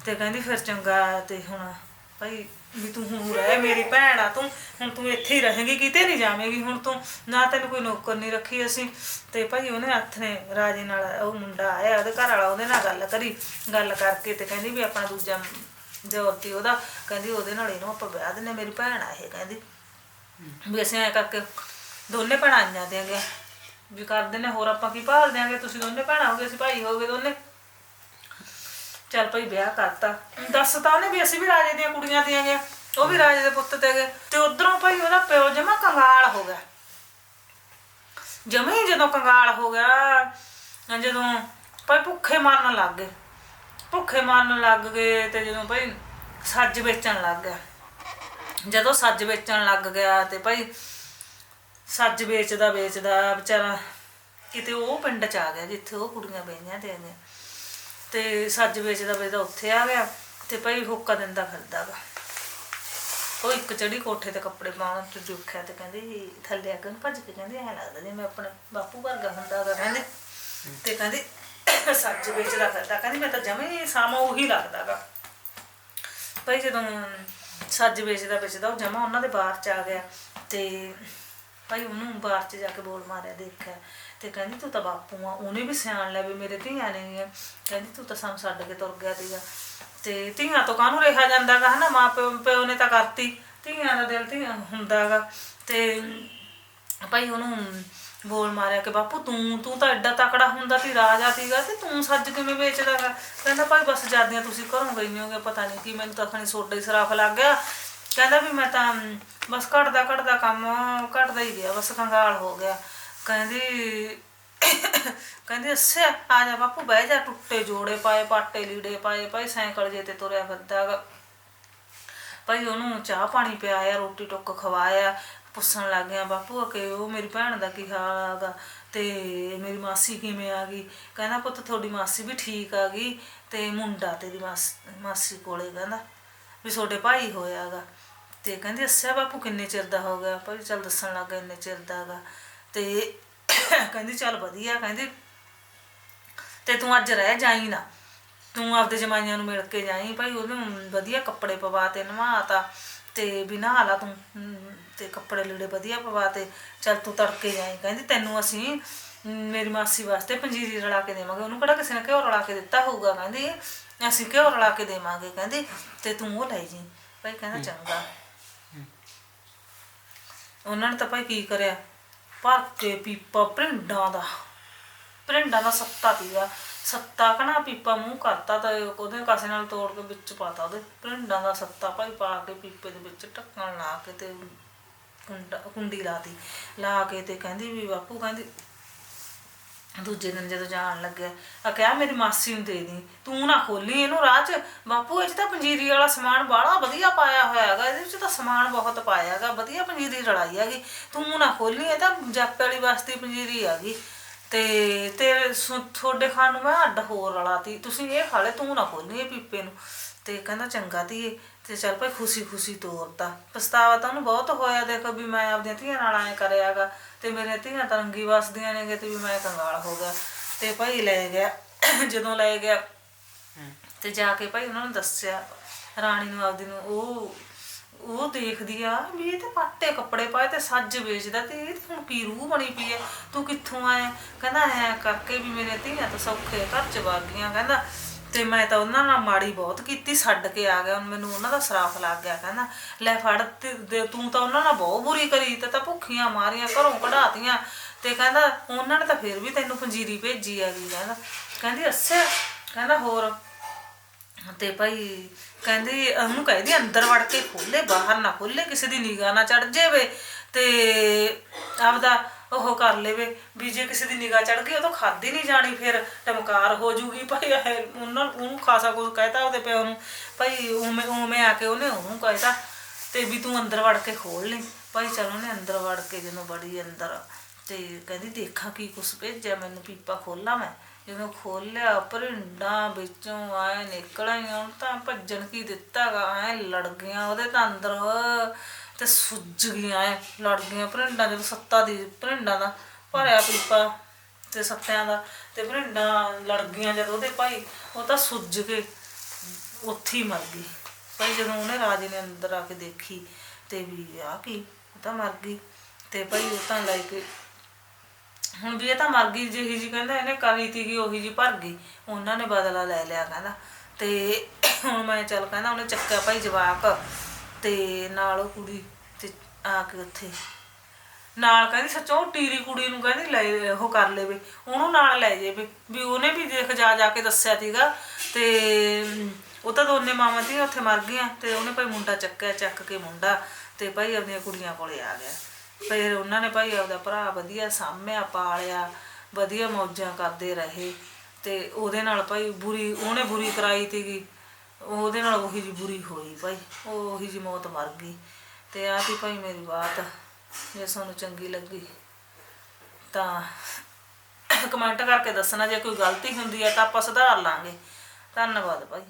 Speaker 1: ਤੇ ਕਹਿੰਦੀ, ਫਿਰ ਚੰਗਾ ਤੇ ਹੁਣ ਭਾਈ ਵੀ ਤੂੰ ਹੁਣ ਰਹਿ ਮੇਰੀ ਭੈਣ ਆ, ਤੂੰ ਹੁਣ ਤੂੰ ਇੱਥੇ ਹੀ ਰਹੇਂਗੀ, ਕਿਤੇ ਨਹੀਂ ਜਾਵੇਂਗੀ, ਹੁਣ ਤੂੰ ਨਾ ਤੈਨੂੰ ਕੋਈ ਨੌਕਰ ਨਹੀਂ ਰੱਖੀ ਅਸੀਂ। ਤੇ ਭਾਈ ਉਹਨੇ ਹੱਥ ਨੇ ਰਾਜੇ ਨਾਲ, ਉਹ ਮੁੰਡਾ ਆਇਆ ਉਹਦੇ ਘਰ ਵਾਲਾ, ਉਹਦੇ ਨਾਲ ਗੱਲ ਕਰੀ, ਗੱਲ ਕਰਕੇ ਤੇ ਕਹਿੰਦੀ ਵੀ ਆਪਣਾ ਦੂਜਾ ਜੋਤੀ ਉਹਦਾ, ਕਹਿੰਦੀ ਉਹਦੇ ਨਾਲ ਇਹਨੂੰ ਆਪਾਂ ਵਿਆਹ ਦਿੰਨੇ ਮੇਰੀ ਭੈਣ ਆ ਇਹ, ਕਹਿੰਦੀ। ਵੀ ਅਸੀਂ ਐ ਕਰਕੇ ਦੋਨੇ ਭੈਣਾਂ ਆਈਆਂ ਦਿਆਂਗੇ ਵੀ ਕਰਦੇ ਨੇ ਹੋਰ ਆਪਾਂ ਕੀ ਭਾਲ ਦਿਆਂਗੇ ਤੁਸੀਂ ਦੋਨੇ ਭੈਣਾਂ ਹੋਗੇ, ਅਸੀਂ ਭਾਈ ਹੋਗੇ ਦੋਨੇ। ਚੱਲ ਭਾਈ ਵਿਆਹ ਕਰਤਾ। ਦੱਸ ਤਾਂ ਉਹਨੇ ਵੀ ਅਸੀਂ ਵੀ ਰਾਜੇ ਦੀਆਂ ਕੁੜੀਆਂ ਦੀਆਂ ਗਏ। ਉਹ ਵੀ ਰਾਜੇ ਦੇ ਪੁੱਤ ਤੇ ਗਏ। ਤੇ ਉਧਰੋਂ ਭਾਈ ਉਹਦਾ ਪਿਓ ਜਮਾ ਕੰਗਾਲ ਹੋ ਗਿਆ। ਜਮੇ ਜਦੋਂ ਕੰਗਾਲ ਹੋ ਗਿਆ ਜਦੋਂ ਭਾਈ ਭੁੱਖੇ ਮਰਨ ਲੱਗ ਗਏ। ਭੁੱਖੇ ਮਰਨ ਲੱਗ ਗਏ ਤੇ ਜਦੋਂ ਭਾਈ ਸੱਜ ਵੇਚਣ ਲੱਗ ਗਿਆ। ਜਦੋਂ ਸੱਜ ਵੇਚਣ ਲੱਗ ਗਿਆ ਤੇ ਭਾਈ ਸੱਜ ਵੇਚਦਾ ਵੇਚਦਾ ਵਿਚਾਰਾ ਕਿਤੇ ਉਹ ਪਿੰਡ ਚ ਆ ਗਿਆ, ਜਿੱਥੇ ਉਹ ਕੁੜੀਆਂ ਬੈਠੀਆਂ ਤੇ ਨੇ ਤੇ ਸੱਜ ਵੇਚਦਾ ਵੇਚਦਾ ਉੱਥੇ ਆ ਗਿਆ ਤੇ ਭਾਈ ਹੋਕਾ ਦਿੰਦਾ ਫਿਰਦਾ ਗਾ ਉਹ ਇੱਕ ਚੜੀ ਕੋਠੇ ਤੇ ਕੱਪੜੇ ਪਾਉਣ ਤੇ ਦੇਖਿਆ ਤੇ ਕਹਿੰਦੀ ਥੱਲੇ ਅੱਗਨ ਭੱਜ ਕੇ ਕਹਿੰਦੀ, ਐ ਲੱਗਦਾ ਜਿਵੇਂ ਆਪਣੇ ਬਾਪੂ ਵਰਗਾ ਹੁੰਦਾ ਗਾ ਕਹਿੰਦੇ। ਤੇ ਕਹਿੰਦੀ ਸੱਜ ਵੇਚਦਾ ਫਿਰਦਾ, ਕਹਿੰਦੀ ਮੈਂ ਤਾਂ ਜਮੇ ਹੀ ਸਾਮਾ ਉਹੀ ਲੱਗਦਾ ਗਾ ਭਾਈ ਜਦੋਂ ਸੱਜ ਵੇਚਦਾ ਵੇਚਦਾ ਉਹ ਜਮਾ ਉਹਨਾਂ ਦੇ ਬਾਹਰ ਚ ਆ ਗਿਆ ਤੇ ਭਾਈ ਉਹਨੂੰ ਬਾਹਰ ਚ ਜਾ ਕੇ ਬੋਲ ਮਾਰਿਆ, ਦੇਖਿਆ। ਤੇ ਕਹਿੰਦੀ ਤੂੰ ਤਾਂ ਬਾਪੂ ਆ, ਉਹਨੇ ਵੀ ਸਿਆਣ ਲਿਆ ਵੀ ਮੇਰੇ ਧੀਆਂ ਨੇ ਕਹਿੰਦੀ ਤੂੰ ਤਾਂ ਸਾਨੂੰ ਛੱਡ ਕੇ ਤੁਰ ਗਿਆ ਤੀਗਾ ਤੇ ਧੀਆਂ ਤੋਂ ਕਾਹਨੂੰ ਰਿਹਾ ਜਾਂਦਾਗਾ, ਹਨਾ? ਮਾਂ ਪਿਓ ਪਿਓ ਨੇ ਤਾਂ ਕਰਤੀ। ਧੀਆਂ ਦਾ ਦਿਲ ਧੀਆਂ ਹੁੰਦਾਗਾ। ਤੇ ਭਾਈ ਉਹਨੂੰ ਬੋਲ ਮਾਰਿਆ ਕਿ ਬਾਪੂ ਤੂੰ ਤੂੰ ਤਾਂ ਐਡਾ ਤਕੜਾ ਹੁੰਦਾ ਸੀ, ਰਾਜਾ ਸੀਗਾ ਤੇ ਤੂੰ ਸੱਜ ਕਿਵੇਂ ਵੇਚਦਾ ਵੇਚਦਾਗਾ? ਕਹਿੰਦਾ ਭਾਈ ਬਸ ਜਾਂਦੀਆਂ ਤੁਸੀਂ ਘਰੋਂ ਗਈਆਂ ਹੋਗੇ, ਪਤਾ ਨਹੀਂ ਕੀ ਮੈਨੂੰ ਤਾਂ ਖਣੀ ਸੋਡਾ ਹੀ ਸਰਾਫ ਲੱਗ ਗਿਆ। ਕਹਿੰਦਾ ਵੀ ਮੈਂ ਤਾਂ, ਬਸ ਘਟਦਾ ਘਟਦਾ ਕੰਮ, ਘਟਦਾ ਹੀ ਗਿਆ, ਬਸ ਕੰਗਾਲ ਹੋ ਗਿਆ। ਕਹਿੰਦੀ ਕਹਿੰਦੀ ਅੱਛਾ, ਆ ਜਾ ਬਾਪੂ, ਬਹਿ ਜਾ ਟੁੱਟੇ ਜੋੜੇ ਪਾਏ, ਪਾਟੇ ਲੀੜੇ ਪਾਏ, ਭਾਈ ਸਾਈਕਲ ਜੇ ਤੇ ਤੁਰਿਆ ਫਿਰਦਾ ਗਾ ਭਾਈ ਉਹਨੂੰ ਚਾਹ ਪਾਣੀ ਪਿਆਇਆ, ਰੋਟੀ ਟੁੱਕ ਖਵਾਇਆ, ਪੁੱਛਣ ਲੱਗ ਗਿਆ, ਬਾਪੂ ਕਿ ਉਹ ਮੇਰੀ ਭੈਣ ਦਾ ਕੀ ਹਾਲ ਆਗਾ ਤੇ ਮੇਰੀ ਮਾਸੀ ਕਿਵੇਂ ਆ ਗਈ? ਕਹਿੰਦਾ, ਪੁੱਤ, ਤੁਹਾਡੀ ਮਾਸੀ ਵੀ ਠੀਕ ਆ ਗਈ ਤੇ ਮੁੰਡਾ ਤੇਰੀ ਮਾਸ- ਮਾਸੀ ਕੋਲੇ, ਕਹਿੰਦਾ ਵੀ ਤੁਹਾਡੇ ਭਾਈ ਹੋਇਆਗਾ ਤੇ ਕਹਿੰਦੀ, ਅੱਛਾ ਬਾਪੂ, ਕਿੰਨੇ ਚਿਰ ਦਾ ਹੋ ਗਿਆ? ਭਾਈ ਚੱਲ ਦੱਸਣ ਲੱਗਾ ਇੰਨੇ ਚਿਰ ਦਾ ਗਾ ਤੇ ਕਹਿੰਦੀ ਚੱਲ ਵਧੀਆ ਕਹਿੰਦੀ ਤੇ ਤੂੰ ਅੱਜ ਰਹਿ ਜਾਈ ਨਾ। ਤੂੰ ਆਪਦੇ ਜਮਾਈਆਂ ਨੂੰ ਮਿਲ ਕੇ ਜਾਈ ਭਾਈ ਉਹਨੂੰ ਵਧੀਆ ਕੱਪੜੇ ਪਵਾ ਤੇ ਨਵਾਤਾ ਤੇ ਵੀ ਨਹਾ ਲਾ ਤੂੰ ਤੇ ਕੱਪੜੇ ਲੀੜੇ ਵਧੀਆ ਪਵਾ ਤੇ ਚੱਲ ਤੂੰ ਤੜਕੇ ਜਾਈ। ਕਹਿੰਦੀ ਤੈਨੂੰ ਅਸੀਂ ਮੇਰੀ ਮਾਸੀ ਵਾਸਤੇ ਪੰਜੀਰੀ ਰਲਾ ਕੇ ਦੇਵਾਂਗੇ ਉਹਨੂੰ ਕਿਹੜਾ ਕਿਸੇ ਨੇ ਘਿਓ ਰਲਾ ਕੇ ਦਿੱਤਾ ਹੋਊਗਾ ਕਹਿੰਦੀ ਅਸੀਂ ਘਿਓ ਰਲਾ ਕੇ ਦੇਵਾਂਗੇ ਕਹਿੰਦੀ ਤੇ ਤੂੰ ਉਹ ਲੈ ਜੀ ਭਾਈ ਕਹਿੰਦਾ ਚੰਗਾ। ਉਹਨਾਂ ਨੇ ਤਾਂ ਭਾਈ ਕੀ ਕਰਿਆ? ਭਰ ਕੇ ਪੀਪਾ ਪ੍ਰਿੰਡਾਂ ਦਾ। ਪ੍ਰਿੰਡਾਂ ਦਾ ਸੱਤਾ ਪੀਆ ਸੱਤਾ ਕਨਾ ਪੀਪਾ ਮੂੰਹ ਕਰਤਾ ਤਾਂ ਉਹਦੇ ਕਾਸੇ ਨਾਲ ਤੋੜ ਕੇ ਵਿੱਚ ਪਾਤਾ ਉਹਦੇ। ਪ੍ਰਿੰਡਾਂ ਦਾ ਸੱਤਾ ਭਾਈ ਪਾ ਕੇ ਪੀਪੇ ਦੇ ਵਿੱਚ ਢੱਕਣ ਲਾ ਕੇ ਤੇ ਕੁੰਡਾ ਕੁੰਡੀ ਲਾਤੀ। ਲਾ ਕੇ ਤੇ ਕਹਿੰਦੀ ਵੀ ਬਾਪੂ, ਕਹਿੰਦੀ ਦੂਜੇ ਦਿਨ ਜਦੋਂ ਜਾਣ ਲੱਗਿਆ ਆ ਕਿਹਾ ਮੇਰੀ ਮਾਸੀ ਨੂੰ ਦੇ ਦੀ। ਤੂੰ ਨਾ ਖੋਲੀ ਇਹਨੂੰ ਰਾਹ 'ਚ। ਬਾਪੂ, ਇਹ 'ਚ ਤਾਂ ਪੰਜੀਰੀ ਵਾਲਾ ਸਮਾਨ ਬਾਹਲਾ ਵਧੀਆ ਪਾਇਆ ਹੋਇਆ ਹੈਗਾ। ਇਹਦੇ ਵਿੱਚ ਤਾਂ ਸਮਾਨ ਬਹੁਤ ਪਾਇਆ ਹੈਗਾ। ਵਧੀਆ ਪੰਜੀਰੀ ਰਲਾਈ ਹੈਗੀ। ਤੂੰ ਨਾ ਖੋਲੀ, ਇਹ ਤਾਂ ਜਾਪੇ ਵਾਲੀ ਵਾਸਤੇ ਪੰਜੀਰੀ ਹੈਗੀ। ਤੇ ਤੇ ਤੁਹਾਡੇ ਖਾਣ ਨੂੰ ਮੈਂ ਅੱਡ ਹੋਰ ਰਲਾਤੀ। ਤੁਸੀਂ ਇਹ ਖਾ ਲੈ, ਤੂੰ ਨਾ ਖੋਲੀ ਇਹ ਪੀਪੇ ਨੂੰ। ਤੇ ਕਹਿੰਦਾ, ਚੰਗਾ ਧੀਏ ਤੇ ਚੱਲ ਭਾਈ ਖੁਸ਼ੀ ਖੁਸ਼ੀ ਤੋਰਤਾ। ਪਛਤਾਵਾ ਤਾਂ ਉਹਨੂੰ ਬਹੁਤ ਹੋਇਆ, ਦੇਖੋ ਵੀ ਮੈਂ ਆਪਦੀਆਂ ਧੀਆਂ ਨਾਲ ਐ ਕਰਿਆਗਾ ਤੇ ਮੇਰੀਆਂ ਧੀਆਂ ਤਾਂ ਰੰਗੀ ਵਸਦੀਆਂ ਨੇਗੇ ਤੇ ਵੀ ਮੈਂ ਕੰਗਾਲ ਹੋ ਗਿਆ। ਤੇ ਭਾਈ ਲੈ ਗਿਆ, ਜਦੋਂ ਲੈ ਗਿਆ ਤੇ ਜਾ ਕੇ ਭਾਈ ਉਹਨਾਂ ਨੂੰ ਦੱਸਿਆ, ਰਾਣੀ ਨੂੰ, ਆਪਦੀ ਨੂੰ, ਉਹ ਉਹ ਦੇਖਦੀ ਆ ਵੀ ਇਹ ਤੇ ਪਾਟੇ ਕੱਪੜੇ ਪਾਏ ਤੇ ਸੱਜ ਵੇਚਦਾ ਤੇ ਇਹ ਹੁਣ ਕੀ ਰੂਹ ਬਣੀ ਪਈ ਐ, ਤੂੰ ਕਿੱਥੋਂ ਆਇਆ? ਕਹਿੰਦਾ ਐ ਕਰਕੇ ਵੀ ਮੇਰੇ ਧੀਆਂ ਤਾਂ ਸੌਖੇ ਘਰ ਚ ਵਗ ਗਈਆਂ, ਕਹਿੰਦਾ ਤੇ ਮੈਂ ਤਾਂ ਉਹਨਾਂ ਨਾਲ ਮਾੜੀ ਬਹੁਤ ਕੀਤੀ, ਛੱਡ ਕੇ ਆ ਗਿਆ, ਹੁਣ ਮੈਨੂੰ ਉਹਨਾਂ ਦਾ ਸਰਾਫ ਲੱਗ ਗਿਆ, ਕਹਿੰਦਾ, ਲੈ ਫੜ ਤੇ ਦੇ- ਤੂੰ ਤਾਂ ਉਹਨਾਂ ਨਾਲ ਬਹੁਤ ਬੁਰੀ ਕਰੀ, ਤੇ ਤਾਂ ਭੁੱਖੀਆਂ ਮਾਰੀਆਂ, ਘਰੋਂ ਕਢਾਤੀਆਂ, ਤੇ ਕਹਿੰਦਾ, ਉਹਨਾਂ ਨੇ ਤਾਂ ਫਿਰ ਵੀ ਤੈਨੂੰ ਪੰਜੀਰੀ ਭੇਜੀ ਹੈਗੀ, ਕਹਿੰਦਾ, ਕਹਿੰਦੀ, ਅੱਛਾ, ਕਹਿੰਦਾ, ਹੋਰ, ਤੇ ਭਾਈ, ਕਹਿੰਦੀ, ਉਹਨੂੰ ਕਹਿੰਦੀ, ਅੰਦਰ ਵੜ ਕੇ ਖੋਲੇ ਬਾਹਰ ਨਾ ਖੋਲੇ ਕਿਸੇ ਦੀ ਨਿਗਾਹ ਨਾ ਚੜ ਜਾਵੇ, ਤੇ ਆਪਦਾ ਉਹ ਕਰ ਲੇਵੇ। ਵੀ ਜੇ ਕਿਸੇ ਦੀ ਨਿਗਾਹ ਚੜ ਗਈ, ਉਹ ਤਾਂ ਖਾਦੀ ਨਹੀਂ ਜਾਣੀ, ਫਿਰ ਟਮਕਾਰ ਹੋ ਜੂਗੀ। ਭਾਈ ਇਹ ਉਹਨਾਂ ਉਹਨੂੰ ਖਾਸਾ ਕੁਝ ਕਹਿਤਾ ਉਹਦੇ ਪਿਓ ਨੂੰ। ਭਾਈ ਉਵੇਂ ਉਵੇਂ ਆ ਕੇ ਉਹਨੇ ਉਹਨੂੰ ਕਹਿਤਾ ਤੇ ਵੀ ਤੂੰ ਅੰਦਰ ਵੜ ਕੇ ਖੋਲ ਲਈ। ਭਾਈ ਚਲ ਉਹਨੇ ਅੰਦਰ ਵੜ ਕੇ ਜਦੋਂ ਬੜੀ ਅੰਦਰ ਤੇ ਕਹਿੰਦੀ, ਦੇਖਾਂ ਕੀ ਕੁਛ ਭੇਜਿਆ ਮੈਨੂੰ, ਪੀਪਾ ਖੋਲਾਂ ਮੈਂ। ਜਦੋਂ ਖੋਲਿਆ ਪਰਿੰਡਾਂ ਵਿੱਚੋਂ ਆਏ ਨਿਕਲ ਆਈਆਂ ਤਾਂ ਭੱਜਣ ਕੀ ਦਿੱਤਾਗਾ, ਐ ਲੜ ਗਿਆ ਉਹਦੇ ਤਾਂ ਅੰਦਰ। ਤੇ ਸੁੱਜ ਗਈਆਂ ਐ, ਲੜ ਗਈਆਂ। ਭਰਿੰਡਾਂ ਜਦੋਂ ਸੱਤਾ ਦੀ, ਭਰਿੰਡਾਂ ਦਾ ਭਰਿਆ ਪੀਪਾ ਤੇ ਸੱਤਿਆਂ ਦਾ ਤੇ ਪਰਿੰਡਾਂ ਲੜ ਗਈਆਂ ਜਦੋਂ ਉਹਦੇ ਭਾਈ ਉਹ ਤਾਂ ਸੁੱਜ ਕੇ ਉੱਥੇ ਹੀ ਮਰ ਗਈ। ਭਾਈ ਜਦੋਂ ਉਹਨੇ ਰਾਜੇ ਨੇ ਅੰਦਰ ਆ ਕੇ ਦੇਖੀ ਤੇ ਵੀ ਆ ਕੀ, ਉਹ ਤਾਂ ਮਰ ਗਈ। ਤੇ ਭਾਈ ਉਹ ਤਾਂ ਲੈ ਕੇ ਹੁਣ ਵੀ ਇਹ ਤਾਂ ਮਰ ਗਈ, ਜਿਹੀ ਜੀ ਕਹਿੰਦਾ ਇਹਨੇ ਕਰੀ ਤੀਗੀ, ਉਹੀ ਜੀ ਭਰ ਗਈ। ਉਹਨਾਂ ਨੇ ਬਦਲਾ ਲੈ ਲਿਆ ਕਹਿੰਦਾ। ਤੇ ਹੁਣ ਮੈਂ ਚੱਲ ਕਹਿੰਦਾ ਉਹਨੇ ਚੱਕਿਆ ਭਾਈ ਜਵਾਕ। ਤੇ ਨਾਲ ਉਹ ਕੁੜੀ ਤੇ ਆ ਕੇ ਉੱਥੇ। ਨਾਲ ਕਹਿੰਦੀ ਸੱਚੋਂ ਟੀਰੀ ਕੁੜੀ ਨੂੰ ਕਹਿੰਦੀ ਲੈ ਉਹ ਕਰ ਲੇਵੇ ਉਹਨੂੰ ਨਾਲ ਲੈ ਜੇ ਵੀ ਉਹਨੇ ਵੀ ਦੇਖ ਜਾ ਜਾ ਕੇ ਦੱਸਿਆ ਸੀਗਾ ਤੇ ਉਹ ਤਾਂ ਦੋਨੇ ਮਾਵਾਂ ਧੀਆਂ ਉੱਥੇ ਮਰ ਗਈਆਂ ਤੇ ਉਹਨੇ ਭਾਈ ਮੁੰਡਾ ਚੱਕਿਆ, ਚੱਕ ਕੇ ਮੁੰਡਾ ਤੇ ਭਾਈ ਆਪਣੀਆਂ ਕੁੜੀਆਂ ਕੋਲੇ ਆ ਗਿਆ। ਫਿਰ ਉਹਨਾਂ ਨੇ ਭਾਈ ਆਪਦਾ ਭਰਾ ਵਧੀਆ ਸਾਂਭਿਆ, ਪਾਲਿਆ, ਵਧੀਆ ਮੌਜਾਂ ਕਰਦੇ ਰਹੇ ਤੇ ਉਹਦੇ ਨਾਲ ਭਾਈ ਬੁਰੀ, ਉਹਨੇ ਬੁਰੀ ਕਰਾਈ ਤੀਗੀ ਉਹਦੇ ਨਾਲ ਉਹੀ ਜੀ ਬੁਰੀ ਹੋਈ ਭਾਈ, ਉਹ ਉਹੀ ਜੀ ਮੌਤ ਮਰ ਗਈ ਤੇ ਆਹ ਤੀ ਭਾਈ ਮੇਰੀ ਬਾਤ, ਜੇ ਤੁਹਾਨੂੰ ਚੰਗੀ ਲੱਗੀ ਤਾਂ ਕਮੈਂਟ ਕਰਕੇ ਦੱਸਣਾ, ਜੇ ਕੋਈ ਗਲਤੀ ਹੁੰਦੀ ਹੈ ਤਾਂ ਆਪਾਂ ਸੁਧਾਰ ਲਾਂਗੇ। ਧੰਨਵਾਦ ਭਾਈ।